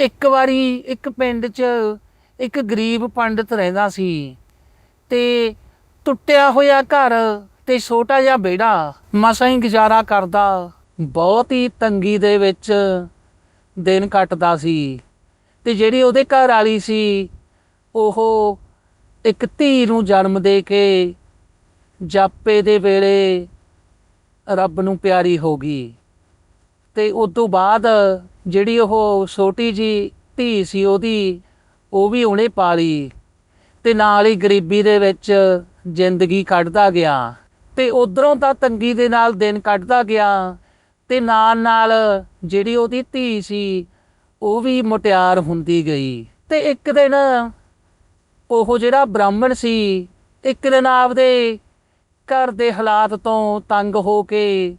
ਇੱਕ ਵਾਰੀ ਇੱਕ ਪਿੰਡ 'ਚ ਇੱਕ ਗਰੀਬ ਪੰਡਤ ਰਹਿੰਦਾ ਸੀ ਤੇ ਟੁੱਟਿਆ ਹੋਇਆ ਘਰ ਤੇ ਛੋਟਾ ਜਿਹਾ ਬੇੜਾ ਮਸਾਂ ਹੀ ਗੁਜ਼ਾਰਾ ਕਰਦਾ, ਬਹੁਤ ਹੀ ਤੰਗੀ ਦੇ ਵਿੱਚ ਦਿਨ ਕੱਟਦਾ ਸੀ ਤੇ ਜਿਹੜੀ ਉਹਦੇ ਘਰ ਵਾਲੀ ਸੀ, ਉਹ ਇੱਕ ਧੀ ਨੂੰ ਜਨਮ ਦੇ ਕੇ ਜਾਪੇ ਦੇ ਵੇਲੇ ਰੱਬ ਨੂੰ ਪਿਆਰੀ ਹੋ ਗਈ ਤੇ ਉਸ ਤੋਂ ਬਾਅਦ ਜਿਹੜੀ ਉਹ ਛੋਟੀ ਜੀ ਧੀ ਸੀ ਉਹਦੀ, ਉਹ ਵੀ ਉਹਨੇ ਪਾਲੀ ਤੇ ਨਾਲ ਹੀ ਗਰੀਬੀ ਦੇ ਵਿੱਚ ਜ਼ਿੰਦਗੀ ਕੱਢਦਾ ਗਿਆ ਤੇ ਉਧਰੋਂ ਤਾਂ ਤੰਗੀ ਦੇ ਨਾਲ ਦਿਨ ਕੱਢਦਾ ਗਿਆ ਤੇ ਨਾਲ ਨਾਲ ਜਿਹੜੀ ਉਹਦੀ ਧੀ ਸੀ, ਉਹ ਵੀ ਮੁਟਿਆਰ ਹੁੰਦੀ ਗਈ ਤੇ ਇੱਕ ਦਿਨ ਉਹ ਜਿਹੜਾ ਬ੍ਰਾਹਮਣ ਸੀ, ਇੱਕ ਦਿਨ ਆਪਦੇ ਘਰ ਦੇ ਹਾਲਾਤ ਤੋਂ ਤੰਗ ਹੋ ਕੇ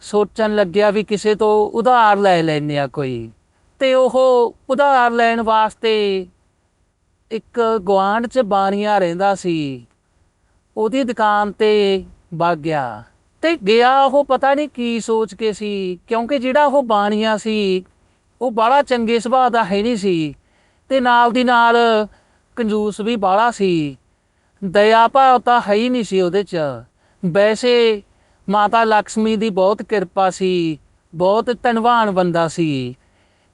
ਸੋਚਣ ਲੱਗਿਆ ਵੀ ਕਿਸੇ ਤੋਂ ਉਧਾਰ ਲੈ ਲੈਨੇ ਆ ਕੋਈ। ਤੇ ਉਹ ਉਧਾਰ ਲੈਣ ਵਾਸਤੇ ਇੱਕ ਗੁਆਂਢ 'ਚ ਬਾਣੀਆਂ ਰਹਿੰਦਾ ਸੀ। ਉਹਦੀ ਦੁਕਾਨ ਤੇ ਵਗ ਗਿਆ। ਤੇ ਗਿਆ ਉਹ ਪਤਾ ਨਹੀਂ ਕੀ ਸੋਚ ਕੇ ਸੀ, ਕਿਉਂਕਿ ਜਿਹੜਾ ਉਹ ਬਾਣੀਆਂ ਸੀ, ਉਹ ਬਾਹਲਾ ਚੰਗੇ ਸੁਭਾਅ ਦਾ ਹੈ ਨਹੀਂ ਸੀ। ਤੇ ਨਾਲ ਦੀ ਨਾਲ ਕੰਜੂਸ ਵੀ ਬਾਹਲਾ ਸੀ। ਦਇਆ ਭਾਵ ਤਾਂ ਹੈ ਹੀ ਨਹੀਂ ਸੀ ਉਹਦੇ 'ਚ। ਵੈਸੇ ਮਾਤਾ ਲక్ష్ਮੀ ਦੀ ਬਹੁਤ ਕਿਰਪਾ ਸੀ, ਬਹੁਤ ਧਨਵਾਨ ਬੰਦਾ ਸੀ।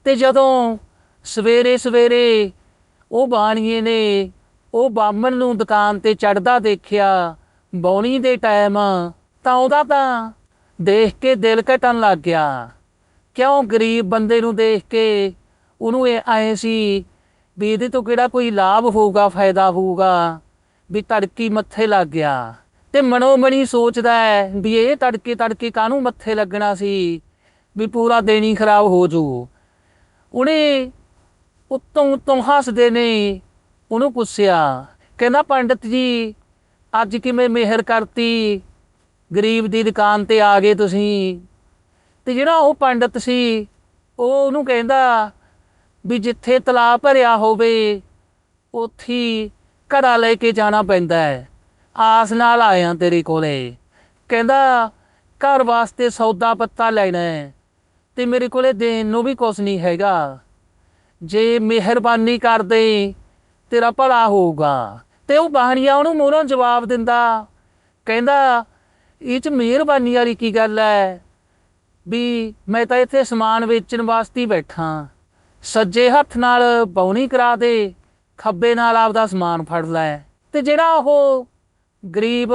ਤੇ ਜਦੋਂ ਸਵੇਰੇ ਸਵੇਰੇ ਉਹ ਬਾਣੀਏ ਨੇ ਉਹ ਬਾਮਣ ਨੂੰ ਦੁਕਾਨ ਤੇ ਚੜਦਾ ਦੇਖਿਆ, ਬੌਣੀ ਦੇ ਟਾਈਮ, ਤਾਂ ਉਹਦਾ ਤਾਂ ਦੇਖ ਕੇ ਦਿਲ ਘਟਣ ਲੱਗ ਗਿਆ। ਕਿਉਂ ਗਰੀਬ ਬੰਦੇ ਨੂੰ ਦੇਖ ਕੇ ਉਹਨੂੰ ਇਹ ਆਏ ਸੀ ਵੀ ਇਹਦੇ ਤੋਂ ਕਿਹੜਾ ਕੋਈ ਲਾਭ ਹੋਊਗਾ, ਫਾਇਦਾ ਹੋਊਗਾ, ਵੀ ਤੜਕੀ ਮੱਥੇ ਲੱਗ ਗਿਆ। ਤੇ ਮਨੋਮਣੀ ਸੋਚਦਾ ਹੈ ਵੀ ਇਹ ਤੜਕੇ ਤੜਕੇ ਕਾਹਨੂੰ ਮੱਥੇ ਲੱਗਣਾ ਸੀ? ਵੀ ਪੂਰਾ ਦਿਨ ਹੀ ਖਰਾਬ ਹੋ ਜੂ। ਉਹਨੇ ਉੱਤੋਂ ਉੱਤੋਂ ਹੱਸਦੇ ਨੇ, ਉਹਨੂੰ ਪੁੱਛਿਆ, ਕਹਿੰਦਾ, ਪੰਡਤ ਜੀ, ਅੱਜ ਕਿਵੇਂ ਮਿਹਰ ਕਰਤੀ? ਗਰੀਬ ਦੀ ਦੁਕਾਨ ਤੇ ਆ ਗਏ ਤੁਸੀਂ। ਤੇ ਜਿਹੜਾ ਉਹ ਪੰਡਤ ਸੀ, ਉਹ ਉਹਨੂੰ ਕਹਿੰਦਾ ਵੀ ਜਿੱਥੇ ਤਲਾਬ ਭਰਿਆ ਹੋਵੇ, ਉੱਥੇ ਹੀ ਘੜਾ ਲੈ ਕੇ ਜਾਣਾ ਪੈਂਦਾ ਹੈ। ਆਸ ਨਾਲ ਆਇਆ ਤੇਰੇ ਕੋਲੇ। ਕਹਿੰਦਾ, ਘਰ ਵਾਸਤੇ ਸੌਦਾ ਪੱਤਾ ਲੈਣਾ ਹੈ ਤੇ ਮੇਰੇ ਕੋਲੇ ਦੇਣ ਨੂੰ ਵੀ ਕੁਝ ਨਹੀਂ ਹੈਗਾ। ਜੇ ਮਿਹਰਬਾਨੀ ਕਰ ਦੇ, ਤੇਰਾ ਭਲਾ ਹੋਊਗਾ। ਤੇ ਉਹ ਬਾਹਰੀਆ ਉਹਨੂੰ ਮੂਹਰੋਂ ਜਵਾਬ ਦਿੰਦਾ। ਕਹਿੰਦਾ, ਇਹ ਚ ਮਿਹਰਬਾਨੀ ਵਾਲੀ ਕੀ ਗੱਲ ਹੈ? ਵੀ ਮੈਂ ਤਾਂ ਇੱਥੇ ਸਮਾਨ ਵੇਚਣ ਵਾਸਤੇ ਹੀ ਬੈਠਾ। ਸੱਜੇ ਹੱਥ ਨਾਲ ਬੌਣੀ ਕਰਾ ਦੇ, ਖੱਬੇ ਨਾਲ ਆਪਦਾ ਸਮਾਨ ਫੜ ਲੈ। ਤੇ ਜਿਹੜਾ ਉਹ ਗਰੀਬ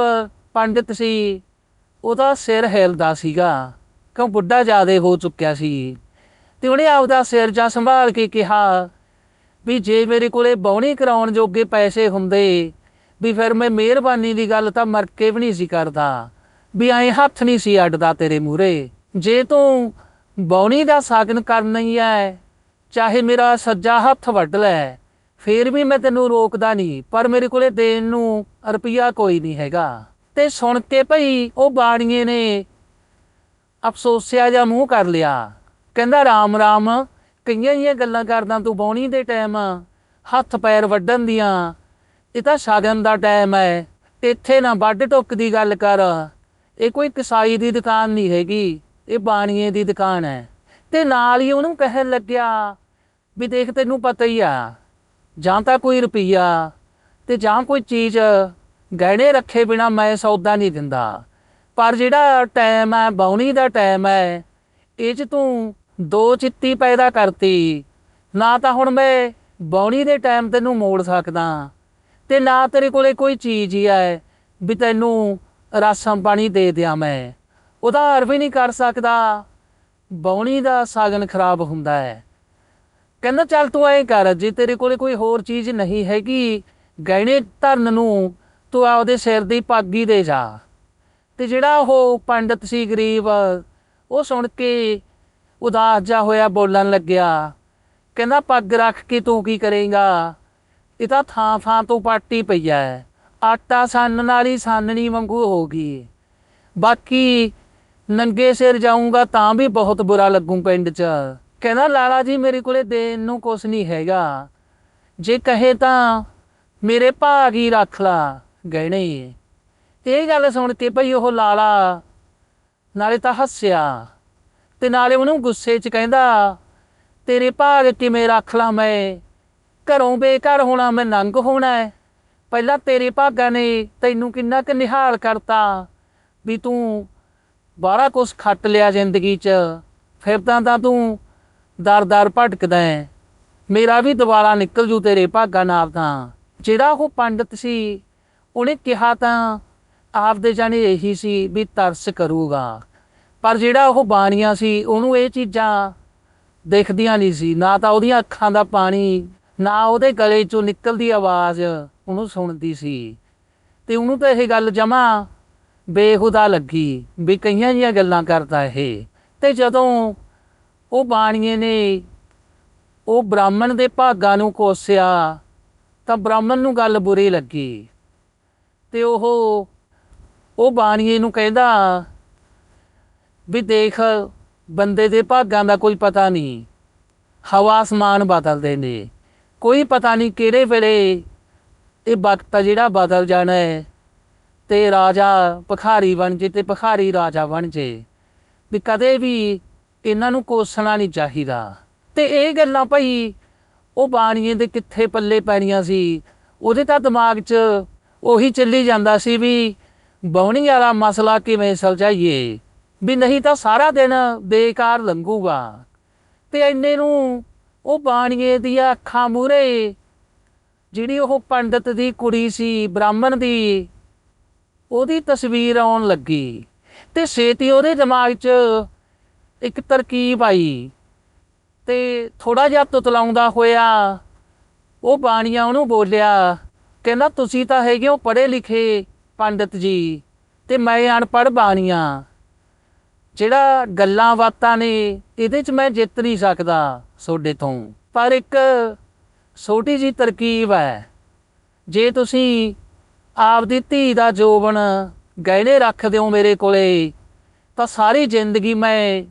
ਪੰਡਿਤ ਸੀ, ਉਹਦਾ ਸਿਰ ਹਿਲਦਾ ਸੀਗਾ। ਕਿਉਂ ਬੁੱਢਾ ਜ਼ਿਆਦੇ ਹੋ ਚੁੱਕਿਆ ਸੀ। ਤੇ ਉਹਨੇ ਆਪਦਾ ਸਿਰ ਜਾਂ ਸੰਭਾਲ ਕੇ ਕਿਹਾ ਵੀ ਜੇ ਮੇਰੇ ਕੋਲੇ ਬੌਣੀ ਕਰਾਉਣ ਜੋਗੇ ਪੈਸੇ ਹੁੰਦੇ, ਵੀ ਫਿਰ ਮੈਂ ਮਿਹਰਬਾਨੀ ਦੀ ਗੱਲ ਤਾਂ ਮਰ ਕੇ ਵੀ ਨਹੀਂ ਸੀ ਕਰਦਾ। ਵੀ ਐਂ ਹੱਥ ਨਹੀਂ ਸੀ ਅੱਡਦਾ ਤੇਰੇ ਮੂਰੇ ਜੇ ਤੂੰ ਬੌਣੀ ਦਾ ਸਾਗਨ ਕਰਨਾ ਹੀ ਹੈ ਚਾਹੇ ਮੇਰਾ ਸੱਜਾ ਹੱਥ ਵੱਢ ਲੈ, ਫੇਰ ਵੀ ਮੈਂ ਤੈਨੂੰ ਰੋਕਦਾ ਨਹੀਂ। ਪਰ ਮੇਰੇ ਕੋਲੇ ਦੇਣ ਨੂੰ ਰੁਪਈਆ ਕੋਈ ਨਹੀਂ ਹੈਗਾ। ਤੇ ਸੁਣ ਕੇ ਭਈ ਉਹ ਬਾਣੀਏ ਨੇ ਅਫਸੋਸਿਆ ਜਾਂ ਮੂੰਹ ਕਰ ਲਿਆ। ਕਹਿੰਦਾ, ਰਾਮ ਰਾਮ, ਕਈਆਂ ਹੀ ਗੱਲਾਂ ਕਰਦਾ ਤੂੰ ਬੌਣੀ ਦੇ ਟਾਈਮ, ਹੱਥ ਪੈਰ ਵੱਢਣ ਦੀਆਂ। ਇਹ ਤਾਂ ਸ਼ਗਨ ਦਾ ਟਾਈਮ ਹੈ ਇੱਥੇ ਨਾ ਵੱਢ ਟੁੱਕ ਦੀ ਗੱਲ ਕਰ। ਇਹ ਕੋਈ ਕਸਾਈ ਦੀ ਦੁਕਾਨ ਨਹੀਂ ਹੈਗੀ। ਇਹ ਬਾਣੀਏ ਦੀ ਦੁਕਾਨ ਹੈ ਤੇ ਨਾਲ ਹੀ ਉਹਨੂੰ ਕਹਿਣ ਲੱਗਿਆ, ਵੀ ਦੇਖ, ਤੈਨੂੰ ਪਤਾ ਹੀ ਆ, ਜਾਂ ਤਾਂ ਕੋਈ ਰੁਪਈਆ ਤੇ ਜਾਂ ਕੋਈ ਚੀਜ਼ ਗਹਿਣੇ ਰੱਖੇ ਬਿਨਾ ਮੈਂ ਸੌਦਾ ਨਹੀਂ ਦਿੰਦਾ। ਪਰ ਜਿਹੜਾ ਟਾਈਮ ਹੈ ਬੌਣੀ ਦਾ ਟਾਈਮ ਹੈ, ਇਹ 'ਚ ਤੂੰ ਦੋ ਚਿੱਤੀ ਪੈਦਾ ਕਰਤੀ। ਨਾ ਤਾਂ ਹੁਣ ਮੈਂ ਬੌਣੀ ਦੇ ਟਾਈਮ ਤੈਨੂੰ ਮੋੜ ਸਕਦਾ। ਤੇ ਨਾ ਤੇਰੇ ਕੋਲੇ ਕੋਈ ਚੀਜ਼ ਹੀ ਹੈ ਵੀ ਤੈਨੂੰ ਰਸਮ ਪਾਣੀ ਦੇ ਦਿਆਂ ਮੈਂ। ਉਧਾਰ ਵੀ ਨਹੀਂ ਕਰ ਸਕਦਾ। ਬੌਣੀ ਦਾ ਸਾਗਨ ਖਰਾਬ ਹੁੰਦਾ ਹੈ। ਕਹਿੰਦਾ, ਚੱਲ ਤੂੰ ਐਂ ਕਰ, ਜੇ ਤੇਰੇ ਕੋਲੇ ਕੋਈ ਹੋਰ ਚੀਜ਼ ਨਹੀਂ ਹੈਗੀ ਗਹਿਣੇ ਧਰਨ ਨੂੰ ਤੂੰ ਆਪਦੇ ਸਿਰ ਦੀ ਪੱਗ ਹੀ ਦੇ ਜਾ। ਤੇ ਜਿਹੜਾ ਉਹ ਪੰਡਤ ਸੀ ਗਰੀਬ, ਉਹ ਸੁਣ ਕੇ ਉਦਾਸ ਜਾ ਹੋਇਆ ਬੋਲਣ ਲੱਗਿਆ, ਕਹਿੰਦਾ, ਪੱਗ ਰੱਖ ਕੇ ਤੂੰ ਕੀ ਕਰੇਂਗਾ? ਇਹ ਤਾਂ ਥਾਂ ਥਾਂ ਤੋਂ ਪਾਟੀ ਪਈ ਐ। ਆਟਾ ਸਾਨਣ ਵਾਲੀ ਸਾਨਣੀ ਵਾਂਗੂ ਹੋ ਗਈ। ਬਾਕੀ ਨੰਗੇ ਸਿਰ ਜਾਊਂਗਾ ਤਾਂ ਵੀ ਬਹੁਤ ਬੁਰਾ ਲੱਗੂ ਪਿੰਡ 'ਚ। ਕਹਿੰਦਾ, ਲਾਲਾ ਜੀ, ਮੇਰੇ ਕੋਲੇ ਦੇਣ ਨੂੰ ਕੁਛ ਨਹੀਂ ਹੈਗਾ। ਜੇ ਕਹੇ ਤਾਂ ਮੇਰੇ ਭਾਗ ਹੀ ਰੱਖ ਲਾ, ਗਹਿਣੇ। ਇਹ ਗੱਲ ਸੁਣ ਕੇ ਭਈ ਉਹ ਲਾਲਾ ਨਾਲੇ ਤਾਂ ਹੱਸਿਆ ਤੇ ਨਾਲੇ ਉਹਨੂੰ ਗੁੱਸੇ 'ਚ ਕਹਿੰਦਾ, ਤੇਰੇ ਭਾਗ ਕਿਵੇਂ ਰੱਖ ਲਾ ਮੈਂ? ਘਰੋਂ ਬੇਘਰ ਹੋਣਾ ਮੈਂ ਨੰਗ ਹੋਣਾ ਪਹਿਲਾਂ ਤੇਰੇ ਭਾਗਾਂ ਨੇ ਤੈਨੂੰ ਕਿੰਨਾ ਕੁ ਨਿਹਾਲ ਕਰਤਾ ਵੀ ਤੂੰ ਬਾਹਲਾ ਕੁਛ ਖੱਟ ਲਿਆ ਜ਼ਿੰਦਗੀ 'ਚ। ਫਿਰ ਤਾਂ ਤਾਂ ਤੂੰ ਦਰ-ਦਰ ਭਟਕਦਾ ਹੈ। ਮੇਰਾ ਵੀ ਦੁਬਾਰਾ ਨਿਕਲ ਜੂ ਤੇਰੇ ਭਾਗਾਂ ਨਾਲ ਤਾਂ। ਜਿਹੜਾ ਉਹ ਪੰਡਤ ਸੀ, ਉਹਨੇ ਕਿਹਾ ਤਾਂ ਆਪਦੇ ਜਾਣੇ ਇਹੀ ਸੀ ਵੀ ਤਰਸ ਕਰੂਗਾ। ਪਰ ਜਿਹੜਾ ਉਹ ਬਾਣੀਆਂ ਸੀ, ਉਹਨੂੰ ਇਹ ਚੀਜ਼ਾਂ ਦੇਖਦੀਆਂ ਨਹੀਂ ਸੀ। ਨਾ ਤਾਂ ਉਹਦੀਆਂ ਅੱਖਾਂ ਦਾ ਪਾਣੀ, ਨਾ ਉਹਦੇ ਗਲੇ ਚੋਂ ਨਿਕਲਦੀ ਆਵਾਜ਼ ਉਹਨੂੰ ਸੁਣਦੀ ਸੀ। ਤੇ ਉਹਨੂੰ ਤਾਂ ਇਹ ਗੱਲ ਜਮਾ ਬੇਹੁਦਾ ਲੱਗੀ ਵੀ ਕਈਆਂ ਜੀਆਂ ਗੱਲਾਂ ਕਰਦਾ ਇਹ। ਤੇ ਜਦੋਂ ਉਹ ਬਾਣੀਏ ਨੇ ਉਹ ਬ੍ਰਾਹਮਣ ਦੇ ਭਾਗਾਂ ਨੂੰ ਕੋਸਿਆ ਤਾਂ ਬ੍ਰਾਹਮਣ ਨੂੰ ਗੱਲ ਬੁਰੀ ਲੱਗੀ। ਤੇ ਉਹ ਉਹ ਬਾਣੀਏ ਨੂੰ ਕਹਿੰਦਾ, ਵੀ ਦੇਖ, ਬੰਦੇ ਦੇ ਭਾਗਾਂ ਦਾ ਕੋਈ ਪਤਾ ਨਹੀਂ। ਹਵਾ ਅਸਮਾਨ ਬਦਲਦੇ ਨੇ। ਕੋਈ ਪਤਾ ਨਹੀਂ ਕਿਹੜੇ ਵੇਲੇ ਇਹ ਵਕਤ ਜਿਹੜਾ ਬਦਲ ਜਾਣਾ ਹੈ। ਤੇ ਰਾਜਾ ਭਖਾਰੀ ਬਣ ਜੇ ਤੇ ਭਖਾਰੀ ਰਾਜਾ ਬਣ ਜੇ। ਵੀ ਕਦੇ ਵੀ ਇਹਨਾਂ ਨੂੰ ਕੋਸਣਾ ਨਹੀਂ ਚਾਹੀਦਾ। ਤੇ ਇਹ ਗੱਲਾਂ ਭਾਈ ਉਹ ਬਾਣੀਏ ਦੇ ਕਿੱਥੇ ਪੱਲੇ ਪੈਣੀਆਂ ਸੀ। ਉਹਦੇ ਤਾਂ ਦਿਮਾਗ 'ਚ ਉਹੀ ਚੱਲੀ ਜਾਂਦਾ ਸੀ ਵੀ ਬੌਣੀ ਵਾਲਾ ਮਸਲਾ ਕਿਵੇਂ ਸੁਲਝਾਈਏ। ਵੀ ਨਹੀਂ ਤਾਂ ਸਾਰਾ ਦਿਨ ਬੇਕਾਰ ਲੰਘੂਗਾ। ਤੇ ਇੰਨੇ ਨੂੰ ਉਹ ਬਾਣੀਏ ਦੀਆਂ ਅੱਖਾਂ ਮੂਰੇ ਜਿਹੜੀ ਉਹ ਪੰਡਤ ਦੀ ਕੁੜੀ ਸੀ, ਬ੍ਰਾਹਮਣ ਦੀ, ਉਹਦੀ ਤਸਵੀਰ ਆਉਣ ਲੱਗੀ। ਤੇ ਛੇਤੀ ਉਹਦੇ ਦਿਮਾਗ 'ਚ ਇੱਕ ਤਰਕੀਬ ਆਈ। ਤੇ ਥੋੜਾ ਜਿਹਾ ਤੁਤਲਾਉਂਦਾ ਹੋਇਆ। ਉਹ ਬਾਣੀਆਂ ਉਹਨੂੰ ਬੋਲਿਆ, ਕਹਿੰਦਾ ਤੁਸੀਂ ਤਾਂ ਹੈਗੇ ਹੋ ਪੜ੍ਹੇ ਲਿਖੇ ਪੰਡਤ ਜੀ ਤੇ ਮੈਂ ਅਨਪੜ੍ਹ ਬਾਣੀਆਂ। ਜਿਹੜਾ ਗੱਲਾਂ ਬਾਤਾਂ ਨੇ ਇਹਦੇ 'ਚ ਮੈਂ ਜਿੱਤ ਨਹੀਂ ਸਕਦਾ ਤੁਹਾਡੇ ਤੋਂ। ਪਰ ਇੱਕ ਛੋਟੀ ਜੀ ਤਰਕੀਬ ਹੈ। ਜੇ ਤੁਸੀਂ ਆਪਦੀ ਧੀ ਦਾ ਜੋਬਨ ਗਹਿਣੇ ਰੱਖਦੇ ਹੋ ਮੇਰੇ ਕੋਲੇ, ਤਾਂ ਸਾਰੀ ਜ਼ਿੰਦਗੀ ਮੈਂ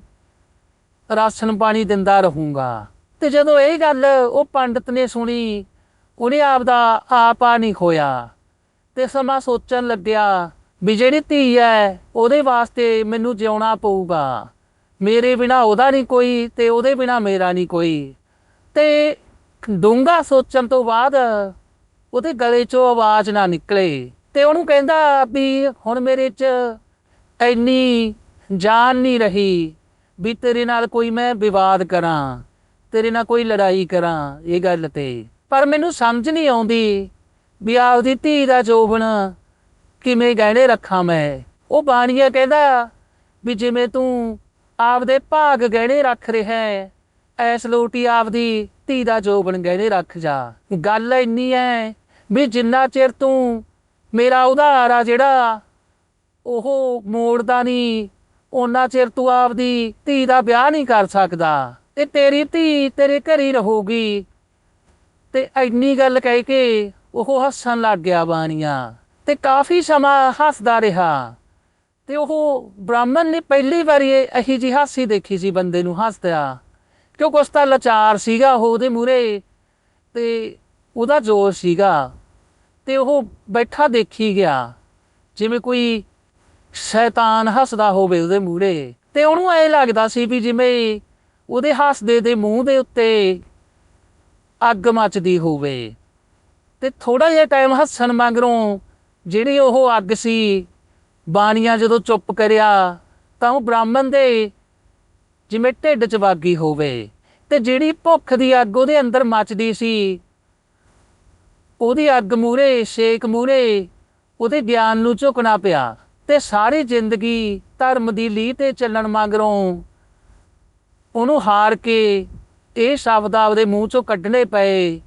ਰਾਸ਼ਨ ਪਾਣੀ ਦਿੰਦਾ ਰਹੂੰਗਾ। ਤੇ ਜਦੋਂ ਇਹ ਗੱਲ ਉਹ ਪੰਡਤ ਨੇ ਸੁਣੀ, ਉਹਨੇ ਆਪਦਾ ਆਪਾ ਨਹੀਂ ਖੋਇਆ। ਤੇ ਸਮਾਂ ਸੋਚਣ ਲੱਗਿਆ ਵੀ ਜਿਹੜੀ ਧੀ ਹੈ ਉਹਦੇ ਵਾਸਤੇ ਮੈਨੂੰ ਜਿਉਣਾ ਪਊਗਾ। ਮੇਰੇ ਬਿਨਾ ਉਹਦਾ ਨਹੀਂ ਕੋਈ ਤੇ ਉਹਦੇ ਬਿਨਾ ਮੇਰਾ ਨਹੀਂ ਕੋਈ। ਤੇ ਡੂੰਘਾ ਸੋਚਣ ਤੋਂ ਬਾਅਦ ਉਹਦੇ ਗਲੇ 'ਚੋਂ ਆਵਾਜ਼ ਨਾ ਨਿਕਲੇ ਤੇ ਉਹਨੂੰ ਕਹਿੰਦਾ ਵੀ ਹੁਣ ਮੇਰੇ 'ਚ ਇੰਨੀ ਜਾਨ ਨਹੀਂ ਰਹੀ। ਵੀ ਤੇਰੇ ਨਾਲ ਕੋਈ ਮੈਂ ਵਿਵਾਦ ਕਰਾਂ, ਤੇਰੇ ਨਾਲ ਕੋਈ ਲੜਾਈ ਕਰਾਂ, ਇਹ ਗੱਲ ਤੇ। ਪਰ ਮੈਨੂੰ ਸਮਝ ਨਹੀਂ ਆਉਂਦੀ ਵੀ ਆਪਦੀ ਧੀ ਦਾ ਜੋਬਨ ਕਿਵੇਂ ਗਹਿਣੇ ਰੱਖਾਂ ਮੈਂ। ਉਹ ਬਾਣੀਆ ਕਹਿੰਦਾ ਵੀ ਜਿਵੇਂ ਤੂੰ ਆਪਦੇ ਭਾਗ ਗਹਿਣੇ ਰੱਖ ਰਿਹਾ ਹੈ, ਐਸ ਲੋਟੀ ਆਪਦੀ ਧੀ ਦਾ ਜੋਬਨ ਗਹਿਣੇ ਰੱਖ ਜਾ। ਗੱਲ ਇੰਨੀ ਐ ਵੀ ਜਿੰਨਾ ਚਿਰ ਤੂੰ ਮੇਰਾ ਉਧਾਰ ਆ ਜਿਹੜਾ, ਉਹ ਮੋੜਦਾ ਨਹੀਂ ਉਹਨਾਂ ਚਿਰ ਤੂੰ ਆਪਦੀ ਧੀ ਦਾ ਵਿਆਹ ਨਹੀਂ ਕਰ ਸਕਦਾ ਤੇ ਤੇਰੀ ਧੀ ਤੇਰੇ ਘਰ ਹੀ ਰਹੂਗੀ। ਤੇ ਇੰਨੀ ਗੱਲ ਕਹਿ ਕੇ ਉਹ ਹੱਸਣ ਲੱਗ ਗਿਆ ਬਾਣੀਆ। ਤੇ ਕਾਫੀ ਸਮਾਂ ਹੱਸਦਾ ਰਿਹਾ। ਤੇ ਉਹ ਬ੍ਰਾਹਮਣ ਨੇ ਪਹਿਲੀ ਵਾਰੀ ਇਹ ਇਹੀ ਜਿਹੀ ਹਾਸੀ ਦੇਖੀ ਸੀ ਬੰਦੇ ਨੂੰ ਹੱਸਦਾ ਕਿਉਂਕਿ ਕੁਛ ਤਾਂ ਲਾਚਾਰ ਸੀਗਾ ਉਹ ਉਹਦੇ ਮੂਰੇ ਤੇ ਉਹਦਾ ਜੋਸ਼ ਸੀਗਾ। ਤੇ ਉਹ ਬੈਠਾ ਦੇਖੀ ਗਿਆ। ਜਿਵੇਂ ਕੋਈ ਸ਼ੈਤਾਨ ਹੱਸਦਾ ਹੋਵੇ ਉਹਦੇ ਮੂਹਰੇ, ਤੇ ਉਹਨੂੰ ਐ ਲੱਗਦਾ ਸੀ ਵੀ ਜਿਵੇਂ ਉਹਦੇ ਹੱਸਦੇ ਦੇ ਮੂੰਹ ਦੇ ਉੱਤੇ ਅੱਗ ਮੱਚਦੀ ਹੋਵੇ। ਤੇ ਥੋੜਾ ਜਿਹਾ ਟਾਈਮ ਹੱਸਣ ਮਗਰੋਂ ਜਿਹੜੀ ਉਹ ਅੱਗ ਸੀ, ਬਾਣੀਆਂ ਜਦੋਂ ਚੁੱਪ ਕਰਿਆ, ਤਾਂ ਉਹ ਬ੍ਰਾਹਮਣ ਦੇ ਜਿਵੇਂ ਢਿੱਡ 'ਚ ਵਾਗੀ ਹੋਵੇ। ਤੇ ਜਿਹੜੀ ਭੁੱਖ ਦੀ ਅੱਗ ਉਹਦੇ ਅੰਦਰ ਮੱਚਦੀ ਸੀ, ਉਹਦੀ ਅੱਗ ਮੂਰੇ ਸ਼ੇਕ ਮੂਰੇ ਉਹਦੇ ਗਿਆਨ ਨੂੰ ਝੁਕਣਾ ਪਿਆ। ਤੇ ਸਾਰੀ ਜ਼ਿੰਦਗੀ ਧਰਮ ਦੀ ਲੀਹ ਤੇ ਚੱਲਣ ਮਗਰੋਂ ਉਹਨੂੰ ਹਾਰ ਕੇ ਇਹ ਸ਼ਬਦ ਆਪਦੇ ਮੂੰਹ ਚੋਂ ਕੱਢਣੇ ਪਏ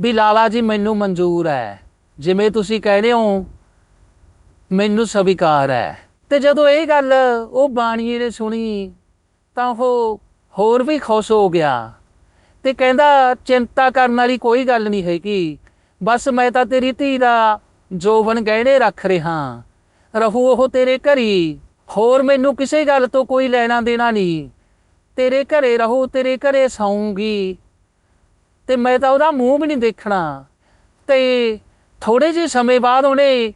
ਵੀ ਲਾਲਾ ਜੀ, ਮੈਨੂੰ ਮਨਜ਼ੂਰ ਹੈ। ਜਿਵੇਂ ਤੁਸੀਂ ਕਹਿੰਦੇ ਹੋ, ਮੈਨੂੰ ਸਵੀਕਾਰ ਹੈ। ਤੇ ਜਦੋਂ ਇਹ ਗੱਲ ਉਹ ਬਾਣੀਏ ਨੇ ਸੁਣੀ, ਤਾਂ ਉਹ ਹੋਰ ਵੀ ਖੁਸ਼ ਹੋ ਗਿਆ ਤੇ ਕਹਿੰਦਾ, ਚਿੰਤਾ ਕਰਨ ਵਾਲੀ ਕੋਈ ਗੱਲ ਨਹੀਂ ਹੈਗੀ। ਬਸ ਮੈਂ ਤਾਂ ਤੇਰੀ ਧੀ ਦਾ ਜੋਵਨ ਗਹਿਣੇ ਰੱਖ ਰਿਹਾ ਰਹੂ, ਉਹ ਤੇਰੇ ਘਰੀ। ਹੋਰ ਮੈਨੂੰ ਕਿਸੇ ਗੱਲ ਤੋਂ ਕੋਈ ਲੈਣਾ ਦੇਣਾ ਨਹੀਂ ਤੇਰੇ ਘਰੇ ਰਹੂ, ਤੇਰੇ ਘਰੇ ਸੌਂਗੀ। ਤੇ ਮੈਂ ਤਾਂ ਉਹਦਾ ਮੂੰਹ ਵੀ ਨਹੀਂ ਦੇਖਣਾ। ਤੇ ਥੋੜੇ ਜਿਹੇ ਸਮੇਂ ਬਾਅਦ ਉਹਨੇ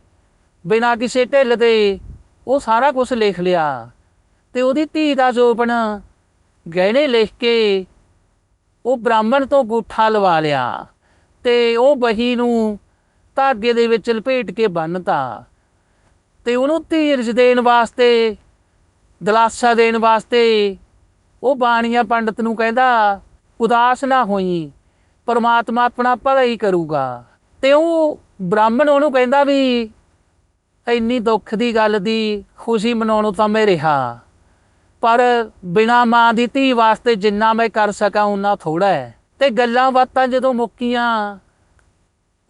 ਬਿਨਾਂ ਕਿਸੇ ਢਿੱਲ ਦੇ ਉਹ ਸਾਰਾ ਕੁਝ ਲਿਖ ਲਿਆ। ਤੇ ਉਹਦੀ ਧੀ ਦਾ ਜੋਬਨ ਗਹਿਣੇ ਲਿਖ ਕੇ ਉਹ ਬ੍ਰਾਹਮਣ ਤੋਂ ਗੁੱਠਾ ਲਵਾ ਲਿਆ। ਤੇ ਉਹ ਬਹੀ ਨੂੰ ਧਾਗੇ ਦੇ ਵਿੱਚ ਲਪੇਟ ਕੇ ਬੰਨਤਾ ਤੇ ਉਹਨੂੰ ਧੀਰਜ ਦੇਣ ਵਾਸਤੇ, ਦਲਾਸਾ ਦੇਣ ਵਾਸਤੇ ਉਹ ਬਾਣੀਆ ਪੰਡਤ ਨੂੰ ਕਹਿੰਦਾ, ਉਦਾਸ ਨਾ ਹੋਈ, ਪਰਮਾਤਮਾ ਆਪਣਾ ਭਲਾ ਹੀ ਕਰੂਗਾ। ਤੇ ਉਹ ਬ੍ਰਾਹਮਣ ਉਹਨੂੰ ਕਹਿੰਦਾ ਵੀ, ਇੰਨੀ ਦੁੱਖ ਦੀ ਗੱਲ ਦੀ ਖੁਸ਼ੀ ਮਨਾਉਣੋਂ ਤਾਂ ਮੈਂ ਰਿਹਾ, ਪਰ ਬਿਨਾ ਮਾਂ ਦੀ ਧੀ ਵਾਸਤੇ ਜਿੰਨਾ ਮੈਂ ਕਰ ਸਕਾਂ ਉਨਾ ਥੋੜਾ ਹੈ। ਤੇ ਗੱਲਾਂ ਬਾਤਾਂ ਜਦੋਂ ਮੁੱਕੀਆਂ,